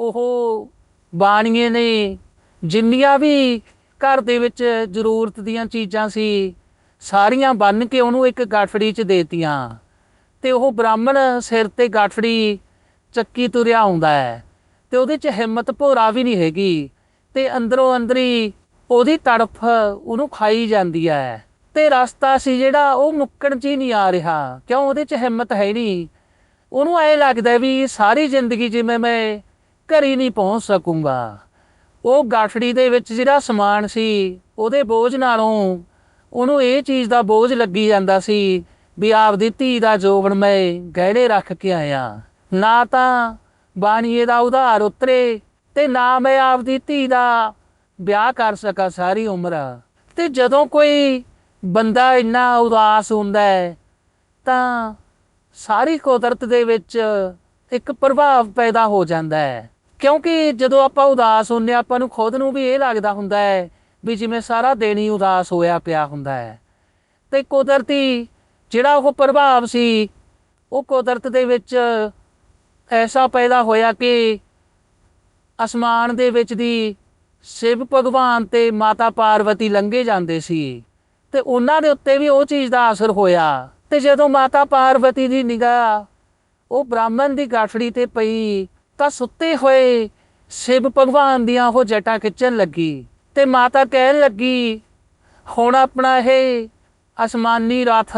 ਉਹ ਬਾਣੀਏ ਨੇ ਜਿੰਨੀਆਂ ਵੀ ਘਰ ਦੇ ਵਿੱਚ ਜ਼ਰੂਰਤ ਦੀਆਂ ਚੀਜ਼ਾਂ ਸੀ, ਸਾਰੀਆਂ ਬੰਨ ਕੇ ਉਹਨੂੰ ਇੱਕ ਗਾਠੜੀ 'ਚ ਦੇਤੀਆਂ। ਤੇ ਉਹ ਬ੍ਰਾਹਮਣ ਸਿਰ ਤੇ ਗਾਠੜੀ ਚੱਕੀ ਤੁਰਿਆ ਆਉਂਦਾ ਹੈ ਤੇ ਉਹਦੇ 'ਚ ਹਿੰਮਤ ਭੋਰਾ ਵੀ ਨਹੀਂ ਹੈਗੀ ਤੇ ਅੰਦਰੋਂ ਅੰਦਰੀ ਉਹਦੀ ਤੜਫ ਉਹਨੂੰ ਖਾਈ ਜਾਂਦੀ ਹੈ। ਤੇ ਰਸਤਾ ਸੀ ਜਿਹੜਾ ਉਹ ਮੁੱਕਣ 'ਚ ਹੀ ਨਹੀਂ ਆ ਰਿਹਾ, ਕਿਉਂ ਉਹਦੇ 'ਚ ਹਿੰਮਤ ਹੈ ਨਹੀਂ। ਉਹਨੂੰ ਐ ਲੱਗਦਾ ਵੀ ਸਾਰੀ ਜ਼ਿੰਦਗੀ ਜਿਵੇਂ ਮੈਂ ਘਰੀ ਨਹੀਂ ਪਹੁੰਚ ਸਕੂੰਗਾ। ਉਹ ਗਾਠੜੀ ਦੇ ਵਿੱਚ ਜਿਹੜਾ ਸਮਾਨ ਸੀ, ਉਹਦੇ ਬੋਝ ਨਾਲੋਂ ਉਹਨੂੰ ਇਹ ਚੀਜ਼ ਦਾ ਬੋਝ ਲੱਗੀ ਜਾਂਦਾ ਸੀ ਵੀ ਆਪਦੀ ਧੀ ਦਾ ਜੋਬਨ ਮੈਂ ਗਹਿਣੇ ਰੱਖ ਕੇ ਆਇਆ। ਨਾ ਤਾਂ ਬਾਣੀਏ ਦਾ ਉਧਾਰ ਉਤਰੇ ਤੇ ਨਾ ਮੈਂ ਆਪਦੀ ਧੀ ਦਾ ਵਿਆਹ ਕਰ ਸਕਾਂ ਸਾਰੀ ਉਮਰ। ਤੇ ਜਦੋਂ ਕੋਈ ਬੰਦਾ ਇੰਨਾ ਉਦਾਸ ਹੁੰਦਾ ਹੈ, ਤਾਂ ਸਾਰੀ ਕੁਦਰਤ ਦੇ ਵਿੱਚ ਇੱਕ ਪ੍ਰਭਾਵ ਪੈਦਾ ਹੋ ਜਾਂਦਾ ਹੈ। ਕਿਉਂਕਿ ਜਦੋਂ ਆਪਾਂ ਉਦਾਸ ਹੁੰਨੇ ਹਾਂ, ਆਪਾਂ ਨੂੰ ਖੁਦ ਨੂੰ ਵੀ ਇਹ ਲੱਗਦਾ ਹੁੰਦਾ ਹੈ ਵੀ ਜਿਵੇਂ ਸਾਰਾ ਦਿਨ ਹੀ ਉਦਾਸ ਹੋਇਆ ਪਿਆ ਹੁੰਦਾ ਹੈ। ਤੇ ਕੁਦਰਤੀ ਜਿਹੜਾ ਉਹ ਪ੍ਰਭਾਵ ਸੀ ਉਹ ਕੁਦਰਤ ਦੇ ਵਿੱਚ ਐਸਾ ਪੈਦਾ ਹੋਇਆ ਕਿ ਅਸਮਾਨ ਦੇ ਵਿੱਚ ਦੀ ਸ਼ਿਵ ਭਗਵਾਨ ਤੇ ਮਾਤਾ ਪਾਰਵਤੀ ਲੰਘੇ ਜਾਂਦੇ ਸੀ ਤੇ ਉਹਨਾਂ ਦੇ ਉੱਤੇ ਵੀ ਉਹ ਚੀਜ਼ ਦਾ ਅਸਰ ਹੋਇਆ। ਤੇ ਜਦੋਂ ਮਾਤਾ ਪਾਰਵਤੀ ਦੀ ਨਿਗਾਹ ਉਹ ਬ੍ਰਾਹਮਣ ਦੀ ਗਾਠੜੀ ਤੇ ਪਈ ਤਾਂ ਸੁੱਤੇ ਹੋਏ ਸ਼ਿਵ ਭਗਵਾਨ ਦੀਆਂ ਉਹ ਜਟਾਂ ਖਿੱਚਣ ਲੱਗੀ ਤੇ ਮਾਤਾ ਕਹਿਣ ਲੱਗੀ, ਹੁਣ ਆਪਣਾ ਇਹ ਅਸਮਾਨੀ ਰਥ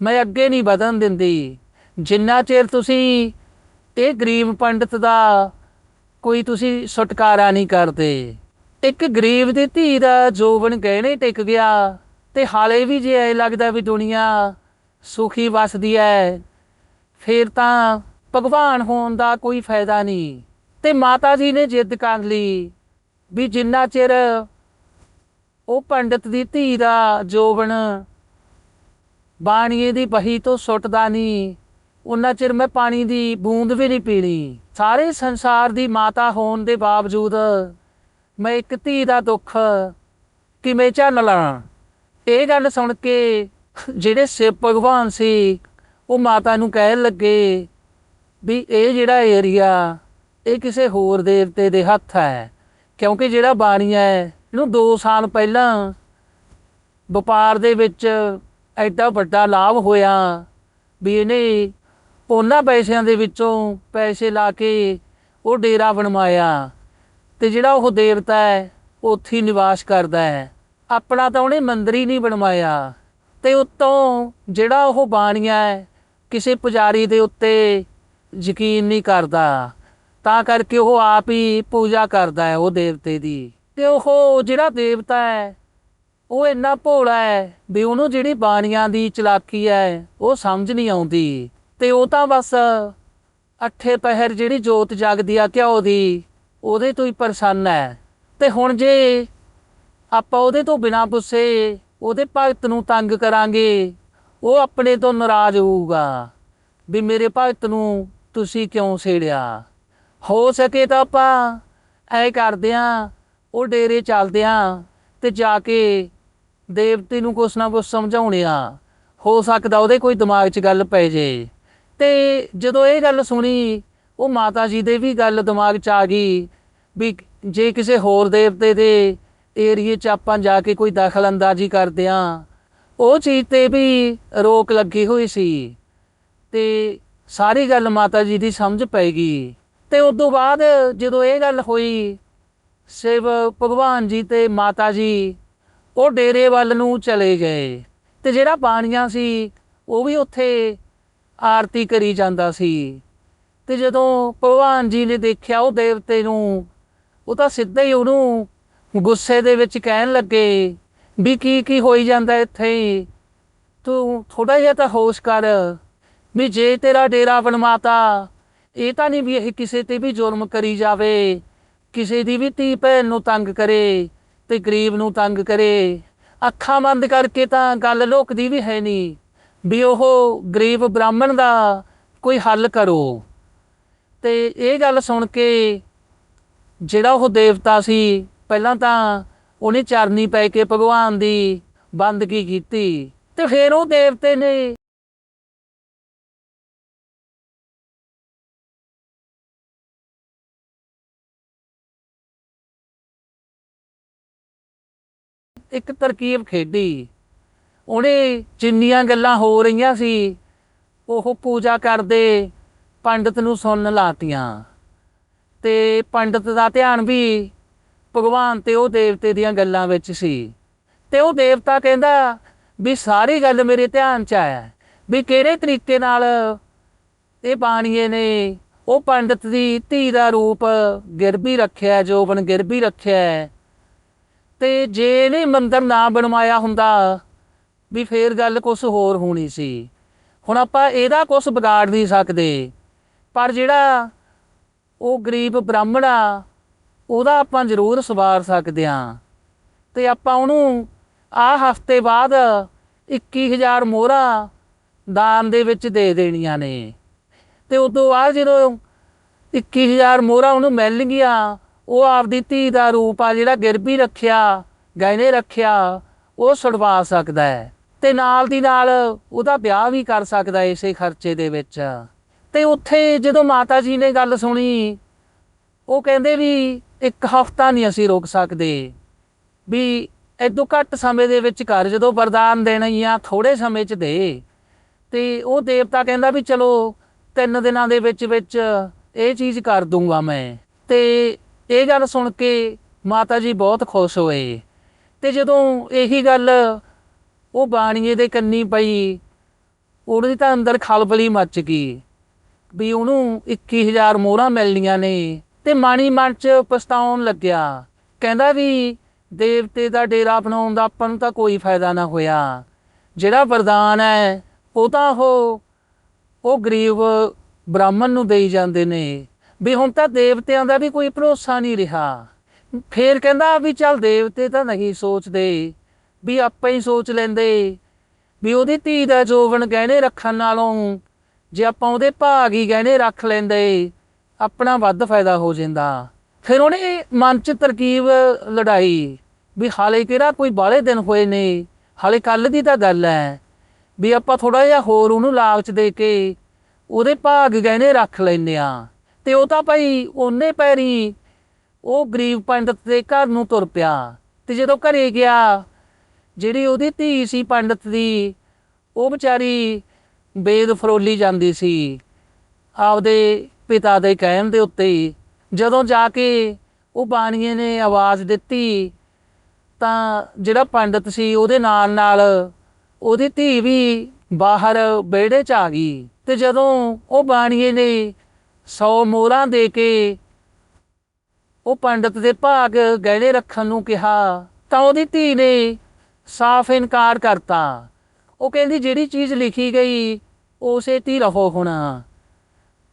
ਮੈਂ ਅੱਗੇ ਨਹੀਂ ਵਧਣ ਦਿੰਦੀ। ਜਿੰਨਾ ਚਿਰ ਤੁਸੀਂ ਇਹ ਗਰੀਬ ਪੰਡਤ ਦਾ ਕੋਈ ਤੁਸੀਂ ਛੁਟਕਾਰਾ ਨਹੀਂ ਕਰਦੇ। ਇੱਕ ਗਰੀਬ ਦੀ ਧੀ ਦਾ ਜੋਵਨ ਗਹਿਣੇ ਟਿਕ ਗਿਆ ਤੇ ਹਾਲੇ ਵੀ ਜੇ ਐ ਲੱਗਦਾ ਵੀ ਦੁਨੀਆ ਸੁਖੀ ਵਸਦੀ ਐ, ਫਿਰ ਤਾਂ ਭਗਵਾਨ ਹੋਣ ਦਾ ਕੋਈ ਫਾਇਦਾ ਨਹੀਂ। ਤੇ ਮਾਤਾ ਜੀ ਨੇ ਜਿੱਦ ਕਰ ਲਈ ਵੀ ਜਿੰਨਾ ਚਿਰ ਉਹ ਪੰਡਤ ਦੀ ਧੀ ਦਾ ਜੋਬਨ ਬਾਣੀਏ ਦੀ ਬਹੀ ਤੋਂ ਸੁੱਟਦਾ ਨਹੀਂ ਉਹਨਾਂ ਚਿਰ ਮੈਂ ਪਾਣੀ ਦੀ ਬੂੰਦ ਵੀ ਨਹੀਂ ਪੀਣੀ। ਸਾਰੇ ਸੰਸਾਰ ਦੀ ਮਾਤਾ ਹੋਣ ਦੇ ਬਾਵਜੂਦ ਮੈਂ ਇੱਕ ਧੀ ਦਾ ਦੁੱਖ ਕਿਵੇਂ ਝੱਲ ਲਾਂ? ਇਹ ਗੱਲ ਸੁਣ ਕੇ ਜਿਹੜੇ ਸ਼ਿਵ ਭਗਵਾਨ ਸੀ, ਉਹ ਮਾਤਾ ਨੂੰ ਕਹਿਣ ਲੱਗੇ ਵੀ ਇਹ ਜਿਹੜਾ ਏਰੀਆ ਇਹ ਕਿਸੇ ਹੋਰ ਦੇਵਤੇ ਦੇ ਹੱਥ ਹੈ, ਕਿਉਂਕਿ ਜਿਹੜਾ ਬਾਣੀਆ ਹੈ, ਇਹਨੂੰ 2 ਸਾਲ ਪਹਿਲਾਂ ਵਪਾਰ ਦੇ ਵਿੱਚ ਐਡਾ ਵੱਡਾ ਲਾਭ ਹੋਇਆ ਵੀ ਇਹਨੇ ਉਹਨਾਂ ਪੈਸਿਆਂ ਦੇ ਵਿੱਚੋਂ ਪੈਸੇ ਲਾ ਕੇ ਉਹ ਡੇਰਾ ਬਣਵਾਇਆ ਤੇ ਜਿਹੜਾ ਉਹ ਦੇਵਤਾ ਹੈ ਉੱਥੇ ਨਿਵਾਸ ਕਰਦਾ ਹੈ। ਆਪਣਾ ਤਾਂ ਉਹਨੇ ਮੰਦਿਰ ਹੀ ਨਹੀਂ ਬਣਵਾਇਆ ਤੇ ਉੱਤੋਂ ਜਿਹੜਾ ਉਹ ਬਾਣੀਆ ਹੈ, ਕਿਸੇ ਪੁਜਾਰੀ ਦੇ ਉੱਤੇ ਯਕੀਨ ਨਹੀਂ ਕਰਦਾ। ਤਾਂ ਕਰਕੇ ਉਹ ਆਪ ਹੀ ਪੂਜਾ ਕਰਦਾ ਹੈ ਉਹ ਦੇਵਤੇ ਦੀ। ਤੇ ਉਹ ਜਿਹੜਾ ਦੇਵਤਾ ਹੈ, ਉਹ ਇੰਨਾ ਭੋਲਾ ਹੈ ਵੀ ਉਹਨੂੰ ਜਿਹੜੀ ਬਾਣੀਆਂ ਦੀ ਚਲਾਕੀ ਹੈ, ਉਹ ਸਮਝ ਨਹੀਂ ਆਉਂਦੀ। ਤੇ ਉਹ ਤਾਂ ਬਸ ਅੱਠੇ ਪਹਿਰ ਜਿਹੜੀ ਜੋਤ ਜਗਦੀ ਆ ਘਿਓ ਦੀ ਉਹਦੇ ਤੋਂ ਹੀ ਪ੍ਰਸੰਨ ਹੈ। ਤੇ ਹੁਣ ਜੇ ਆਪਾਂ ਉਹਦੇ ਤੋਂ ਬਿਨਾਂ ਪੁੱਛੇ, ਉਹਦੇ ਭਗਤ ਨੂੰ ਤੰਗ ਕਰਾਂਗੇ, ਉਹ ਆਪਣੇ ਤੋਂ ਨਾਰਾਜ਼ ਹੋਊਗਾ। ਵੀ ਮੇਰੇ ਭਗਤ ਨੂੰ ਤੁਸੀਂ ਕਿਉਂ ਸੇੜਿਆ? ਹੋ ਸਕੇ ਤਾਂ ਆਪਾਂ ਐ ਕਰਦੇ ਆਂ, ਉਹ ਡੇਰੇ ਚੱਲਦੇ ਆਂ ਤੇ ਜਾ ਕੇ ਦੇਵਤੇ ਨੂੰ ਕੁਛ ਨਾ ਕੁਛ ਸਮਝਾਉਣੇ ਆ। ਹੋ ਸਕਦਾ ਉਹਦੇ ਕੋਈ ਦਿਮਾਗ 'ਚ ਗੱਲ ਪੈ ਜੇ। ਤੇ ਜਦੋਂ ਇਹ ਗੱਲ ਸੁਣੀ, ਉਹ ਮਾਤਾ ਜੀ ਦੇ ਵੀ ਗੱਲ ਦਿਮਾਗ 'ਚ ਆ ਗਈ ਵੀ ਜੇ ਕਿਸੇ ਹੋਰ ਦੇਵਤੇ ਦੇ ਏਰੀਏ 'ਚ ਆਪਾਂ ਜਾ ਕੇ ਕੋਈ ਦਖਲ ਅੰਦਾਜ਼ੀ ਕਰਦੇ ਆ, ਉਹ ਚੀਜ਼ ਤੇ ਵੀ ਰੋਕ ਲੱਗੀ ਹੋਈ ਸੀ। ਤੇ ਸਾਰੀ ਗੱਲ ਮਾਤਾ ਜੀ ਦੀ ਸਮਝ ਪੈ ਗਈ ਤੇ ਉਸ ਤੋਂ ਬਾਅਦ ਜਦੋਂ ਇਹ ਗੱਲ ਹੋਈ, ਸ਼ਿਵ ਭਗਵਾਨ ਜੀ ਤੇ ਮਾਤਾ ਜੀ, ਉਹ ਡੇਰੇ ਵੱਲ ਨੂੰ ਚਲੇ ਗਏ। ਤੇ ਜਿਹੜਾ ਬਾਣੀਆਂ ਸੀ, ਉਹ ਵੀ ਉੱਥੇ ਆਰਤੀ ਕਰੀ ਜਾਂਦਾ ਸੀ। ਤੇ ਜਦੋਂ ਭਗਵਾਨ ਜੀ ਨੇ ਦੇਖਿਆ ਉਹ ਦੇਵਤੇ ਨੂੰ, ਉਹ ਤਾਂ ਸਿੱਧਾ ਹੀ ਉਹਨੂੰ ਗੁੱਸੇ ਦੇ ਵਿੱਚ ਕਹਿਣ ਲੱਗੇ ਵੀ ਕੀ ਕੀ ਹੋਈ ਜਾਂਦਾ ਇੱਥੇ? ਤੂੰ ਥੋੜਾ ਜਿਹਾ ਤਾਂ ਹੋਸ਼ ਕਰ। ਵੀ ਜੇ ਤੇਰਾ ਡੇਰਾ ਬਣਵਾਤਾ, ਇਹ ਤਾਂ ਨਹੀਂ ਵੀ ਇਹ ਕਿਸੇ ਤੇ ਵੀ ਜ਼ੁਲਮ ਕਰੀ ਜਾਵੇ, ਕਿਸੇ ਦੀ ਵੀ ਧੀ ਭੈਣ ਨੂੰ ਤੰਗ ਕਰੇ ਤੇ ਗਰੀਬ ਨੂੰ ਤੰਗ ਕਰੇ। ਅੱਖਾਂ ਬੰਦ ਕਰਕੇ ਤਾਂ ਗੱਲ ਲੋਕਦੀ ਵੀ ਹੈ ਨਹੀਂ ਵੀ ਉਹ ਗਰੀਬ ਬ੍ਰਾਹਮਣ ਦਾ ਕੋਈ ਹੱਲ ਕਰੋ। ਤੇ ਇਹ ਗੱਲ ਸੁਣ ਕੇ ਜਿਹੜਾ ਉਹ ਦੇਵਤਾ ਸੀ, ਪਹਿਲਾਂ ਤਾਂ ਉਹਨੇ ਚਰਨੀ ਪੈ ਕੇ ਭਗਵਾਨ ਦੀ ਬੰਦਗੀ ਕੀਤੀ ਤੇ ਫਿਰ ਉਹ ਦੇਵਤੇ ਨੇ ਇੱਕ ਤਰਕੀਬ ਖੇਡੀ। ਉਹਨੇ ਜਿੰਨੀਆਂ ਗੱਲਾਂ ਹੋ ਰਹੀਆਂ ਸੀ, ਉਹ ਪੂਜਾ ਕਰਦੇ ਪੰਡਤ ਨੂੰ ਸੁਣਨ ਲਾਤੀਆਂ। ਤੇ ਪੰਡਤ ਦਾ ਧਿਆਨ ਵੀ ਭਗਵਾਨ ਤੇ ਉਹ ਦੇਵਤੇ ਦੀਆਂ ਗੱਲਾਂ ਵਿੱਚ ਸੀ। ਤੇ ਉਹ ਦੇਵਤਾ ਕਹਿੰਦਾ ਵੀ ਸਾਰੀ ਗੱਲ ਮੇਰੇ ਧਿਆਨ 'ਚ ਆਇਆ ਵੀ ਕਿਹੜੇ ਤਰੀਕੇ ਨਾਲ ਇਹ ਬਾਣੀਏ ਨੇ ਉਹ ਪੰਡਤ ਦੀ ਧੀ ਦਾ ਰੂਪ ਗਿਰਵੀ ਰੱਖਿਆ, ਜੋਬਨ ਗਿਰਬੀ ਰੱਖਿਆ ਤੇ ਜੇ ਇਹਨੇ ਮੰਦਰ ਨਾ ਬਣਵਾਇਆ ਹੁੰਦਾ, ਵੀ ਫੇਰ ਗੱਲ ਕੁਝ ਹੋਰ ਹੋਣੀ ਸੀ। ਹੁਣ ਆਪਾਂ ਇਹਦਾ ਕੁਝ ਵਿਗਾੜ ਨਹੀਂ ਸਕਦੇ। ਪਰ ਜਿਹੜਾ ਉਹ ਗਰੀਬ ਬ੍ਰਾਹਮਣ ਆ, ਉਹਦਾ ਆਪਾਂ ਜ਼ਰੂਰ ਸਵਾਰ ਸਕਦੇ ਹਾਂ। ਤੇ ਆਪਾਂ ਉਹਨੂੰ ਆ ਹਫ਼ਤੇ ਬਾਅਦ 21000 ਮੋਹਰਾਂ ਦਾਨ ਦੇ ਵਿੱਚ ਦੇ ਦੇਣੀਆਂ ਨੇ। ਤੇ ਉਦੋਂ ਬਾਅਦ ਜਦੋਂ 21000 ਮੋਹਰਾਂ ਉਹਨੂੰ ਮਿਲ ਗਈਆਂ ਉਹ ਆਪਦੀ ਧੀ ਦਾ ਰੂਪ ਆ ਜਿਹੜਾ ਗਿਰਬੀ ਰੱਖਿਆ, ਗਹਿਣੇ ਰੱਖਿਆ, ਉਹ ਛੁਡਵਾ ਸਕਦਾ ਹੈ। ਤੇ ਨਾਲ ਦੀ ਨਾਲ ਉਹਦਾ ਵਿਆਹ ਵੀ ਕਰ ਸਕਦਾ ਇਸੇ ਖਰਚੇ ਦੇ ਵਿੱਚ। ਤੇ ਉੱਥੇ ਜਦੋਂ ਮਾਤਾ ਜੀ ਨੇ ਗੱਲ ਸੁਣੀ, ਉਹ ਕਹਿੰਦੇ ਵੀ ਇੱਕ ਹਫਤਾ ਨਹੀਂ ਅਸੀਂ ਰੋਕ ਸਕਦੇ। ਵੀ ਇਦੋਂ ਘੱਟ ਸਮੇਂ ਦੇ ਵਿੱਚ ਕਰ ਜਦੋਂ ਵਰਦਾਨ ਦੇਣਾ ਹੀ ਆ ਥੋੜੇ ਸਮੇਂ 'ਚ ਦੇ। ਤੇ ਉਹ ਦੇਵਤਾ ਕਹਿੰਦਾ ਵੀ ਚਲੋ, ਤਿੰਨ ਦਿਨਾਂ ਦੇ ਵਿੱਚ ਵਿੱਚ ਇਹ ਚੀਜ਼ ਕਰ ਦੂੰਗਾ ਮੈਂ। ਤੇ ਇਹ ਗੱਲ ਸੁਣ ਕੇ ਮਾਤਾ ਜੀ ਬਹੁਤ ਖੁਸ਼ ਹੋਏ। ਤੇ ਜਦੋਂ ਇਹੀ ਗੱਲ ਉਹ ਬਾਣੀਏ ਦੇ ਕੰਨੀ ਪਈ, ਉਹਦੀ ਤਾਂ ਅੰਦਰ ਖਲਬਲੀ ਮੱਚ ਗਈ ਵੀ ਉਹਨੂੰ 21000 ਮੋਹਰਾਂ ਮਿਲਣੀਆਂ ਨੇ ਤੇ ਮਾਣੀ ਮਨ ਚ ਪਛਤਾਉਣ ਲੱਗਿਆ। ਕਹਿੰਦਾ ਵੀ ਦੇਵਤੇ ਦਾ ਡੇਰਾ ਬਣਾਉਣ ਦਾ ਆਪਾਂ ਨੂੰ ਤਾਂ ਕੋਈ ਫਾਇਦਾ ਨਾ ਹੋਇਆ। ਜਿਹੜਾ ਵਰਦਾਨ ਹੈ, ਉਹ ਤਾਂ ਉਹ ਉਹ ਗਰੀਬ ਬ੍ਰਾਹਮਣ ਨੂੰ ਦੇਈ ਜਾਂਦੇ ਨੇ। ਵੀ ਹੁਣ ਤਾਂ ਦੇਵਤਿਆਂ ਦਾ ਵੀ ਕੋਈ ਭਰੋਸਾ ਨਹੀਂ ਰਿਹਾ। ਫੇਰ ਕਹਿੰਦਾ ਵੀ ਚੱਲ ਦੇਵਤੇ ਤਾਂ ਨਹੀਂ ਸੋਚਦੇ, ਵੀ ਆਪਾਂ ਹੀ ਸੋਚ ਲੈਂਦੇ। ਵੀ ਉਹਦੀ ਧੀ ਦਾ ਜੋਵਨ ਗਹਿਣੇ ਰੱਖਣ ਨਾਲੋਂ ਜੇ ਆਪਾਂ ਉਹਦੇ ਭਾਗ ਹੀ ਗਹਿਣੇ ਰੱਖ ਲੈਂਦੇ, ਆਪਣਾ ਵੱਧ ਫਾਇਦਾ ਹੋ ਜਾਂਦਾ। ਫਿਰ ਉਹਨੇ ਮਨ ਚ ਤਰਕੀਬ ਲੜਾਈ, ਵੀ ਹਾਲੇ ਕਿਹੜਾ ਕੋਈ ਬਾਹਲੇ ਦਿਨ ਹੋਏ ਨੇ, ਹਾਲੇ ਕੱਲ ਦੀ ਤਾਂ ਗੱਲ ਹੈ ਵੀ ਆਪਾਂ ਥੋੜਾ ਜਿਹਾ ਹੋਰ ਉਹਨੂੰ ਲਾਲਚ ਦੇ ਕੇ ਉਹਦੇ ਭਾਗ ਗਹਿਣੇ ਰੱਖ ਲੈਨੇ ਆ। ਤੇ ਉਹ ਤਾਂ ਭਾਈ ਉਹਨੇ ਪੈਰੀ, ਉਹ ਗਰੀਬ ਪੰਡਤ ਦੇ ਘਰ ਨੂੰ ਤੁਰ ਪਿਆ। ਤੇ ਜਦੋਂ ਘਰੇ ਗਿਆ, ਜਿਹੜੀ ਉਹਦੀ ਧੀ ਸੀ ਪੰਡਤ ਦੀ, ਉਹ ਵਿਚਾਰੀ ਬੇਦ ਫਰੋਲੀ ਜਾਂਦੀ ਸੀ, ਆਪਦੇ ਪਿਤਾ ਦੇ ਕਹਿਣ ਦੇ ਉੱਤੇ ਜਦੋਂ ਜਾ ਕੇ ਉਹ ਬਾਣੀਏ ਨੇ ਆਵਾਜ਼ ਦਿੱਤੀ, ਤਾਂ ਜਿਹੜਾ ਪੰਡਤ ਸੀ ਉਹਦੇ ਨਾਲ ਨਾਲ ਉਹਦੀ ਧੀ ਵੀ ਬਾਹਰ ਵਿਹੜੇ 'ਚ ਆ ਗਈ। ਤੇ ਜਦੋਂ ਉਹ ਬਾਣੀਏ ਨੇ 100 ਮੋਹਰਾਂ ਦੇ ਕੇ ਉਹ ਪੰਡਤ ਦੇ ਭਾਗ ਗਹਿਣੇ ਰੱਖਣ ਨੂੰ ਕਿਹਾ, ਤਾਂ ਉਹਦੀ ਧੀ ਨੇ ਸਾਫ਼ ਇਨਕਾਰ ਕਰਤਾ। ਉਹ ਕਹਿੰਦੀ, ਜਿਹੜੀ ਚੀਜ਼ ਲਿਖੀ ਗਈ, ਉਸੇ ਤੀ ਰਹੋ ਹੁਣ।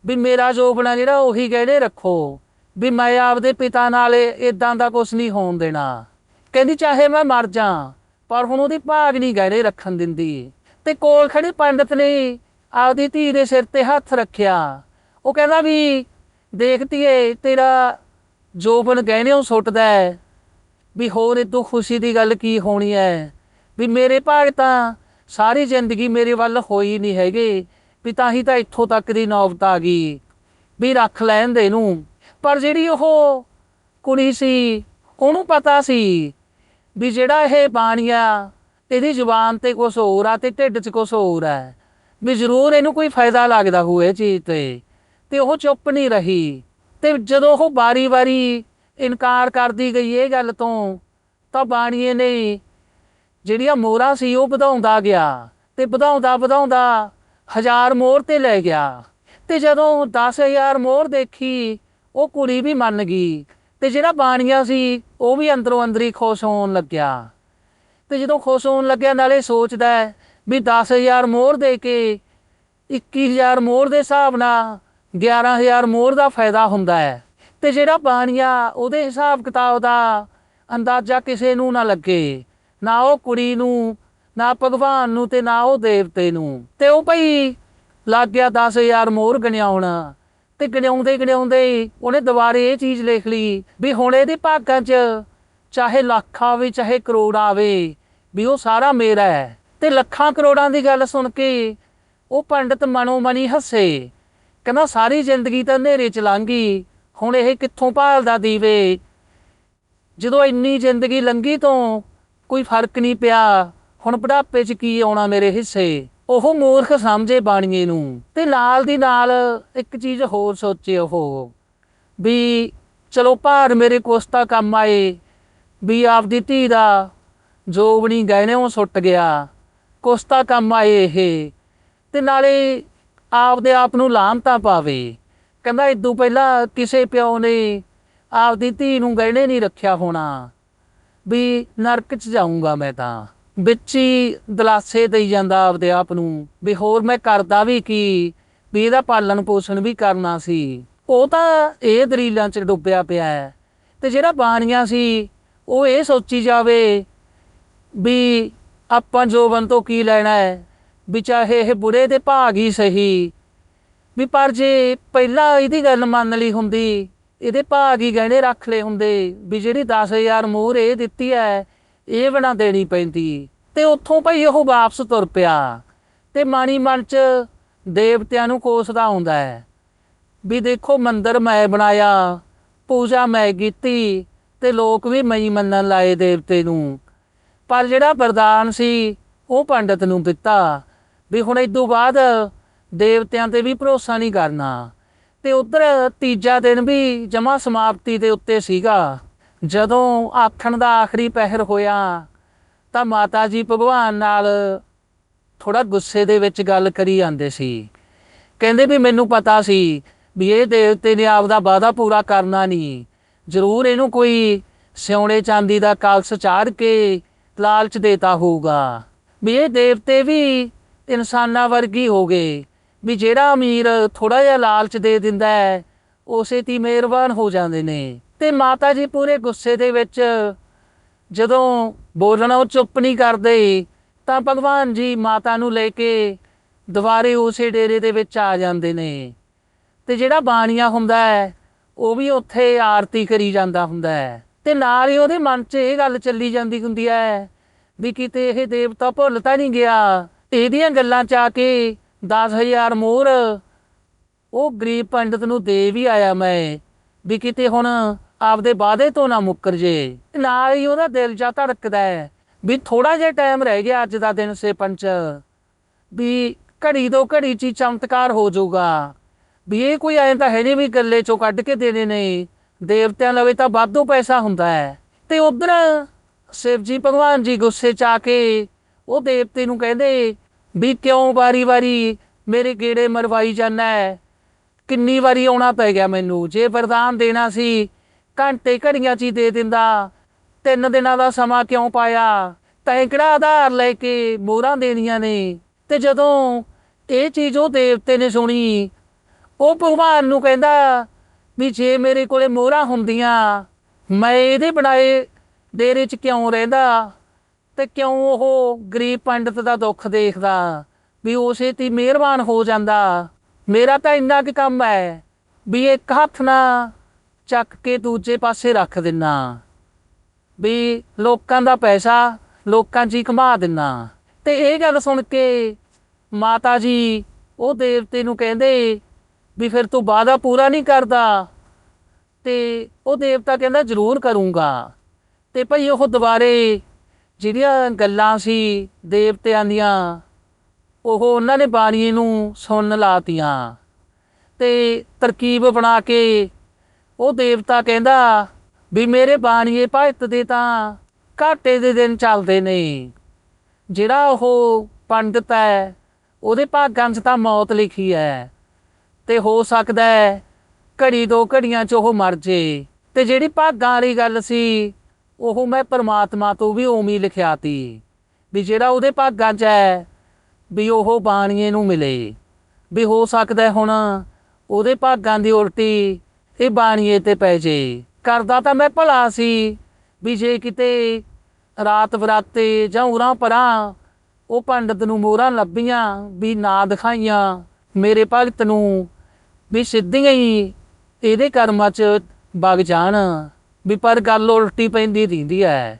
ਵੀ ਮੇਰਾ ਜੋਬਣਾ ਜਿਹੜਾ ਉਹੀ ਗਹਿਣੇ ਰੱਖੋ। ਵੀ ਮੈਂ ਆਪਦੇ ਪਿਤਾ ਨਾਲ ਇਦਾਂ ਦਾ ਕੁਝ ਨਹੀਂ ਹੋਣ ਦੇਣਾ। ਕਹਿੰਦੀ, ਚਾਹੇ ਮੈਂ ਮਰ ਜਾ ਪਰ ਹੁਣ ਉਹਦੀ ਭਾਗ ਨਹੀਂ ਗਹਿਣੇ ਰੱਖਣ ਦਿੰਦੀ। ਤੇ ਕੋਲ ਖੜੇ ਪੰਡਤ ਨੇ ਆਪਦੀ ਧੀ ਦੇ ਸਿਰ ਤੇ ਹੱਥ ਰੱਖਿਆ। ਉਹ ਕਹਿੰਦਾ ਵੀ ਦੇਖਤੀਏ ਤੇਰਾ ਜੋਬਨ ਗਹਿਣਿਓਂ ਸੁੱਟਦਾ ਹੈ, ਵੀ ਹੋਰ ਇਹ ਖੁਸ਼ੀ ਦੀ ਗੱਲ ਕੀ ਹੋਣੀ ਹੈ? ਵੀ ਮੇਰੇ ਭਾਗ ਤਾਂ ਸਾਰੀ ਜ਼ਿੰਦਗੀ ਮੇਰੇ ਵੱਲ ਹੋਈ ਨਹੀਂ ਹੈਗੇ, ਵੀ ਤਾਂ ਹੀ ਤਾਂ ਇੱਥੋਂ ਤੱਕ ਦੀ ਨੌਬਤ ਆ ਗਈ, ਵੀ ਰੱਖ ਲੈਣ ਦੇ ਇਹਨੂੰ। ਪਰ ਜਿਹੜੀ ਉਹ ਕੁੜੀ ਸੀ, ਉਹਨੂੰ ਪਤਾ ਸੀ ਵੀ ਜਿਹੜਾ ਇਹ ਬਾਣੀਆ ਇਹਦੀ ਜ਼ੁਬਾਨ ਤੇ ਕੁਝ ਹੋਰ ਆ ਤੇ ਢਿੱਡ 'ਚ ਕੁਝ ਹੋਰ ਹੈ, ਵੀ ਜ਼ਰੂਰ ਇਹਨੂੰ ਕੋਈ ਫਾਇਦਾ ਲੱਗਦਾ ਹੋਵੇ ਚੀਜ਼ ਤੇ। ਤੇ ਉਹ ਚੁੱਪ ਨਹੀਂ ਰਹੀ। ਤੇ ਜਦੋਂ ਉਹ ਵਾਰੀ-ਵਾਰੀ ਇਨਕਾਰ ਕਰਦੀ ਗਈ ਇਹ ਗੱਲ ਤੋਂ, ਤਾਂ ਬਾਣੀਏ ਨੇ ਜਿਹੜੀਆਂ ਮੋਹਰਾਂ ਸੀ ਉਹ ਵਧਾਉਂਦਾ ਗਿਆ ਤੇ ਵਧਾਉਂਦਾ ਵਧਾਉਂਦਾ ਹਜ਼ਾਰ ਮੋਹਰ ਤੇ ਲੈ ਗਿਆ। ਤੇ ਜਦੋਂ 10000 ਮੋਹਰ ਦੇਖੀ, ਉਹ ਕੁੜੀ ਵੀ ਮੰਨ ਗਈ ਤੇ ਜਿਹੜਾ ਬਾਣੀਆ ਸੀ ਉਹ ਵੀ ਅੰਦਰੋਂ ਅੰਦਰੀ ਖੁਸ਼ ਹੋਣ ਲੱਗਿਆ। ਤੇ ਜਦੋਂ ਖੁਸ਼ ਹੋਣ ਲੱਗਿਆ, ਨਾਲੇ ਸੋਚਦਾ ਹੈ ਵੀ 10000 ਮੋਹਰ ਦੇ ਕੇ 21000 ਮੋਹਰ ਦੇ ਹਿਸਾਬ ਨਾਲ 11000 ਮੋਰ ਦਾ ਫਾਇਦਾ ਹੁੰਦਾ ਹੈ। ਤੇ ਜਿਹੜਾ ਬਾਣੀਆ, ਉਹਦੇ ਹਿਸਾਬ ਕਿਤਾਬ ਦਾ ਅੰਦਾਜ਼ਾ ਕਿਸੇ ਨੂੰ ਨਾ ਲੱਗੇ। ਨਾ ਉਹ ਕੁੜੀ ਨੂੰ, ਨਾ ਭਗਵਾਨ ਨੂੰ ਤੇ ਨਾ ਉਹ ਦੇਵਤੇ ਨੂੰ। ਤੇ ਉਹ ਭਈ ਲੱਗ ਗਿਆ 10000 ਮੋਰ ਗਣਿਆਉਣ। ਤੇ ਗਣਿਆਉਂਦੇ ਗਣਿਆਉਂਦੇ ਉਹਨੇ ਦੁਬਾਰੇ ਇਹ ਚੀਜ਼ ਲਿਖ ਲਈ ਵੀ ਹੁਣ ਇਹਦੇ ਭਾਗਾਂ 'ਚ ਚਾਹੇ ਲੱਖ ਆਵੇ, ਚਾਹੇ ਕਰੋੜ ਆਵੇ, ਵੀ ਉਹ ਸਾਰਾ ਮੇਰਾ ਹੈ। ਤੇ ਲੱਖਾਂ ਕਰੋੜਾਂ ਦੀ ਗੱਲ ਸੁਣ ਕੇ ਉਹ ਪੰਡਤ ਮਨੋਮਨੀ ਹੱਸੇ। ਕਹਿੰਦਾ ਸਾਰੀ ਜ਼ਿੰਦਗੀ ਤਾਂ ਹਨੇਰੇ ਚ ਲੰਘੀ ਹੁਣ ਇਹ ਕਿੱਥੋਂ ਭਾਲਦਾ ਦੀਵੇ? ਜਦੋਂ ਇੰਨੀ ਜ਼ਿੰਦਗੀ ਲੰਘੀ ਤੋਂ ਕੋਈ ਫ਼ਰਕ ਨਹੀਂ ਪਿਆ, ਹੁਣ ਬੁਢਾਪੇ 'ਚ ਕੀ ਆਉਣਾ ਮੇਰੇ ਹਿੱਸੇ? ਉਹ ਮੂਰਖ ਸਮਝੇ ਬਾਣੀਏ ਨੂੰ। ਤੇ ਨਾਲ ਦੀ ਨਾਲ ਇੱਕ ਚੀਜ਼ ਹੋਰ ਸੋਚੇ ਉਹ, ਵੀ ਚਲੋ ਭਾਰ ਮੇਰੇ ਕੋਸਤਾ ਕੰਮ ਆਏ, ਵੀ ਆਪਦੀ ਧੀ ਦਾ ਜੋਬਣੀ ਗਹਿਣੇ ਉਹ ਸੁੱਟ ਗਿਆ ਕੋਸਤਾ ਕੰਮ ਆਏ ਇਹ। ਤੇ ਨਾਲੇ ਆਪਦੇ ਆਪ ਨੂੰ ਲਾਮਤਾ ਪਾਵੇ। ਕਹਿੰਦਾ ਇਦੋਂ ਪਹਿਲਾਂ ਕਿਸੇ ਪਿਓ ਨੇ ਆਪਦੀ ਧੀ ਨੂੰ ਗਹਿਣੇ ਨਹੀਂ ਰੱਖਿਆ ਹੋਣਾ। ਵੀ ਨਰਕ 'ਚ ਜਾਊਂਗਾ ਮੈਂ ਤਾਂ। ਵਿੱਚ ਹੀ ਦਲਾਸੇ ਦੇਈ ਜਾਂਦਾ ਆਪਦੇ ਆਪ ਨੂੰ। ਵੀ ਹੋਰ ਮੈਂ ਕਰਦਾ ਵੀ ਕੀ? ਵੀ ਇਹਦਾ ਪਾਲਣ ਪੋਸ਼ਣ ਵੀ ਕਰਨਾ ਸੀ। ਉਹ ਤਾਂ ਇਹ ਦਰੀਲਾਂ 'ਚ ਡੁੱਬਿਆ ਪਿਆ ਹੈ। ਤੇ ਜਿਹੜਾ ਬਾਣੀਆਂ ਸੀ, ਉਹ ਇਹ ਸੋਚੀ ਜਾਵੇ ਵੀ ਆਪਾਂ ਜੋਬਨ ਤੋਂ ਕੀ ਲੈਣਾ ਹੈ? ਵੀ ਚਾਹੇ ਇਹ ਬੁਰੇ ਦੇ ਭਾਗ ਹੀ ਸਹੀ, ਵੀ ਪਰ ਜੇ ਪਹਿਲਾਂ ਇਹਦੀ ਗੱਲ ਮੰਨ ਲਈ ਹੁੰਦੀ, ਇਹਦੇ ਭਾਗ ਹੀ ਗਹਿਣੇ ਰੱਖ ਲਏ ਹੁੰਦੇ, ਵੀ ਜਿਹੜੀ 10000 ਮੋਹਰ ਇਹ ਦਿੱਤੀ ਹੈ ਇਹ ਬਣਾ ਦੇਣੀ ਪੈਂਦੀ। ਤੇ ਉੱਥੋਂ ਭਈ ਉਹ ਵਾਪਸ ਤੁਰ ਪਿਆ। ਤੇ ਮਾਣੀ ਮਨ ਚ ਦੇਵਤਿਆਂ ਨੂੰ ਕੋਸਦਾ ਹੁੰਦਾ ਹੈ ਵੀ ਦੇਖੋ ਮੰਦਰ ਮੈਂ ਬਣਾਇਆ, ਪੂਜਾ ਮੈਂ ਕੀਤੀ, ਤੇ ਲੋਕ ਵੀ ਮਈ ਮੰਨਣ ਲਾਏ ਦੇਵਤੇ ਨੂੰ। ਪਰ ਜਿਹੜਾ ਵਰਦਾਨ ਸੀ, ਉਹ ਪੰਡਤ ਨੂੰ ਦਿੱਤਾ। ਵੀ ਹੁਣ ਇਦੋਂ ਬਾਅਦ ਦੇਵਤਿਆਂ ਤੇ ਵੀ ਭਰੋਸਾ ਨਹੀਂ ਕਰਨਾ। ਤੇ ਉਧਰ ਤੀਜਾ ਦਿਨ ਵੀ ਜਮਾ ਸਮਾਪਤੀ ਦੇ ਉੱਤੇ ਸੀਗਾ। ਜਦੋਂ ਆਖਣ ਦਾ ਆਖਰੀ ਪਹਿਰ ਹੋਇਆ, ਤਾਂ ਮਾਤਾ ਜੀ ਭਗਵਾਨ ਨਾਲ ਥੋੜਾ ਗੁੱਸੇ ਦੇ ਵਿੱਚ ਗੱਲ ਕਰੀ ਜਾਂਦੇ ਸੀ। ਕਹਿੰਦੇ ਵੀ ਮੈਨੂੰ ਪਤਾ ਸੀ ਵੀ ਇਹ ਦੇਵਤੇ ਨੇ ਆਪਦਾ ਵਾਅਦਾ ਪੂਰਾ ਕਰਨਾ ਨਹੀਂ। ਜ਼ਰੂਰ ਇਹਨੂੰ ਕੋਈ ਸਿਉਣੇ ਚਾਂਦੀ ਦਾ ਕਾਲਸ ਚਾੜ ਕੇ ਲਾਲਚ ਦੇਤਾ ਹੋਊਗਾ। ਵੀ ਇਹ ਦੇਵਤੇ ਵੀ ਇਨਸਾਨਾਂ ਵਰਗੀ ਹੋ ਗਏ। ਵੀ ਜਿਹੜਾ ਅਮੀਰ ਥੋੜਾ ਜਿਹਾ ਲਾਲਚ ਦੇ ਦਿੰਦਾ ਹੈ, ਉਸੇ ਤੇ ਮਿਹਰਬਾਨ ਹੋ ਜਾਂਦੇ ਨੇ। ਤੇ ਮਾਤਾ ਜੀ ਪੂਰੇ ਗੁੱਸੇ ਦੇ ਵਿੱਚ ਜਦੋਂ ਬੋਲਣਾ ਉਹ ਚੁੱਪ ਨਹੀਂ ਕਰਦੇ, ਤਾਂ ਭਗਵਾਨ ਜੀ ਮਾਤਾ ਨੂੰ ਲੈ ਕੇ ਦੁਬਾਰੇ ਉਸੇ ਡੇਰੇ ਦੇ ਵਿੱਚ ਆ ਜਾਂਦੇ ਨੇ। ਤੇ ਜਿਹੜਾ ਬਾਣੀਆ ਹੁੰਦਾ ਹੈ, ਉਹ ਵੀ ਉੱਥੇ ਆਰਤੀ ਕਰੀ ਜਾਂਦਾ ਹੁੰਦਾ ਹੈ। ਤੇ ਨਾਲ ਹੀ ਉਹਦੇ ਮਨ 'ਚ ਇਹ ਗੱਲ ਚੱਲੀ ਜਾਂਦੀ ਹੁੰਦੀ ਹੈ ਵੀ ਕਿਤੇ ਇਹ ਦੇਵਤਾ ਭੁੱਲ ਤਾਂ ਨਹੀਂ ਗਿਆ। ਇਹਦੀਆਂ ਗੱਲਾਂ 'ਚ ਆ ਕੇ 10000 ਮੋਹਰ, ਉਹ ਗਰੀਬ ਪੰਡਤ ਨੂੰ ਦੇ ਵੀ ਆਇਆ ਮੈਂ, ਵੀ ਕਿਤੇ ਹੁਣ ਆਪਦੇ ਵਾਅਦੇ ਤੋਂ ਨਾ ਮੁੱਕਰ ਜੇ। ਨਾਲ ਹੀ ਉਹਦਾ ਦਿਲ ਜਾ ਧੜਕਦਾ ਹੈ, ਵੀ ਥੋੜਾ ਜਿਹਾ ਟਾਈਮ ਰਹਿ ਗਿਆ ਅੱਜ ਦਾ ਦਿਨ ਸੇ ਪੰਚ ਵੀ ਘੜੀ ਤੋਂ ਘੜੀ ਚ ਚਮਤਕਾਰ ਹੋ ਜਾਊਗਾ। ਵੀ ਇਹ ਕੋਈ ਐਂ ਤਾਂ ਹੈ ਨਹੀਂ ਵੀ ਗੱਲੇ ਚੋਂ ਕੱਢ ਕੇ ਦੇਣੇ ਨੇ, ਦੇਵਤਿਆਂ ਲਵੇ ਤਾਂ ਵਾਧੂ ਪੈਸਾ ਹੁੰਦਾ ਹੈ। ਤੇ ਉਧਰ ਸ਼ਿਵ ਜੀ ਭਗਵਾਨ ਜੀ ਗੁੱਸੇ ਚ ਆ ਕੇ ਉਹ ਦੇਵਤੇ ਨੂੰ ਕਹਿੰਦੇ ਵੀ ਕਿਉਂ ਵਾਰੀ-ਵਾਰੀ ਮੇਰੇ ਗੇੜੇ ਮਰਵਾਈ ਜਾਂਦਾ ਹੈ? ਕਿੰਨੀ ਵਾਰੀ ਆਉਣਾ ਪੈ ਗਿਆ ਮੈਨੂੰ? ਜੇ ਵਰਦਾਨ ਦੇਣਾ ਸੀ, ਘੰਟੇ ਘੜੀਆਂ ਚ ਹੀ ਦੇ ਦਿੰਦਾ। ਤਿੰਨ ਦਿਨਾਂ ਦਾ ਸਮਾਂ ਕਿਉਂ ਪਾਇਆ? ਤੈਂ ਕਿਹੜਾ ਆਧਾਰ ਲੈ ਕੇ ਮੋਹਰਾਂ ਦੇਣੀਆਂ ਨੇ। ਤੇ ਜਦੋਂ ਇਹ ਚੀਜ਼ ਉਹ ਦੇਵਤੇ ਨੇ ਸੁਣੀ, ਉਹ ਭਗਵਾਨ ਨੂੰ ਕਹਿੰਦਾ ਵੀ ਜੇ ਮੇਰੇ ਕੋਲੇ ਮੋਹਰਾਂ ਹੁੰਦੀਆਂ, ਮੈਂ ਇਹਦੇ ਬਣਾਏ ਡੇਰੇ 'ਚ ਕਿਉਂ ਰਹਿੰਦਾ? ਤੇ ਕਿਉਂ ਉਹ ਗਰੀਬ ਪੰਡਤ ਦਾ ਦੁੱਖ ਦੇਖਦਾ? ਵੀ ਉਸੇ ਤੇ ਮਿਹਰਬਾਨ ਹੋ ਜਾਂਦਾ। ਮੇਰਾ ਤਾਂ ਇੰਨਾ ਕੁ ਕੰਮ ਹੈ ਵੀ ਇੱਕ ਹੱਥ ਨਾਲ ਚੱਕ ਕੇ ਦੂਜੇ ਪਾਸੇ ਰੱਖ ਦਿੰਨਾ। ਵੀ ਲੋਕਾਂ ਦਾ ਪੈਸਾ ਲੋਕਾਂ 'ਚ ਹੀ ਘੁਮਾ ਦਿੰਨਾ। ਤੇ ਇਹ ਗੱਲ ਸੁਣ ਕੇ ਮਾਤਾ ਜੀ ਉਹ ਦੇਵਤੇ ਨੂੰ ਕਹਿੰਦੇ ਵੀ ਫਿਰ ਤੂੰ ਵਾਅਦਾ ਪੂਰਾ ਨਹੀਂ ਕਰਦਾ। ਤੇ ਉਹ ਦੇਵਤਾ ਕਹਿੰਦਾ, ਜ਼ਰੂਰ ਕਰੂੰਗਾ। ਤੇ ਭਈ ਉਹ ਦੁਬਾਰੇ ਜਿਹੜੀਆਂ ਗੱਲਾਂ ਸੀ ਦੇਵਤਿਆਂ ਦੀਆਂ, ਉਹ ਉਹਨਾਂ ਨੇ ਬਾਣੀਏ ਨੂੰ ਸੁਣਨ ਲਾਤੀਆਂ। ਤੇ ਤਰਕੀਬ ਬਣਾ ਕੇ ਉਹ ਦੇਵਤਾ ਕਹਿੰਦਾ ਵੀ ਮੇਰੇ ਬਾਣੀਏ ਭਗਤ ਦੇ ਤਾਂ ਘਾਟੇ ਦੇ ਦਿਨ ਚੱਲਦੇ ਨੇ। ਜਿਹੜਾ ਉਹ ਪੰਡਤ ਹੈ, ਉਹਦੇ ਭਾਗਾਂ 'ਚ ਤਾਂ ਮੌਤ ਲਿਖੀ ਹੈ। ਤੇ ਹੋ ਸਕਦਾ ਹੈ ਘੜੀ ਦੋ ਘੜੀਆਂ 'ਚ ਉਹ ਮਰ ਜੇ। ਤੇ ਜਿਹੜੀ ਭਾਗਾਂ ਵਾਲੀ ਗੱਲ ਸੀ ਉਹ ਮੈਂ ਪਰਮਾਤਮਾ ਤੋਂ ਵੀ ਉਮੀ ਹੀ ਲਿਖਿਆਤੀ ਵੀ ਜਿਹੜਾ ਉਹਦੇ ਭਾਗਾਂ 'ਚ ਹੈ, ਵੀ ਉਹ ਬਾਣੀਏ ਨੂੰ ਮਿਲੇ। ਵੀ ਹੋ ਸਕਦਾ ਹੁਣ ਉਹਦੇ ਭਾਗਾਂ ਦੀ ਉਲਟੀ ਇਹ ਬਾਣੀਏ ਤੇ ਪੈ ਜੇ। ਕਰਦਾ ਤਾਂ ਮੈਂ ਭਲਾ ਸੀ ਵੀ ਜੇ ਕਿਤੇ ਰਾਤ ਬਰਾਤੇ ਜਾਂ ਉਰਾਂ ਪਰਾਂ ਉਹ ਪੰਡਤ ਨੂੰ ਮੋਹਰਾਂ ਲੱਭੀਆਂ, ਵੀ ਨਾ ਦਿਖਾਈਆਂ ਮੇਰੇ ਭਗਤ ਨੂੰ, ਵੀ ਸਿੱਧੀਆਂ ਹੀ ਇਹਦੇ ਕਰਮਾਂ 'ਚ ਵਗ ਜਾਣ। ਵੀ ਪਰ ਗੱਲ ਉਲਟੀ ਪੈਂਦੀ ਰਹਿੰਦੀ ਹੈ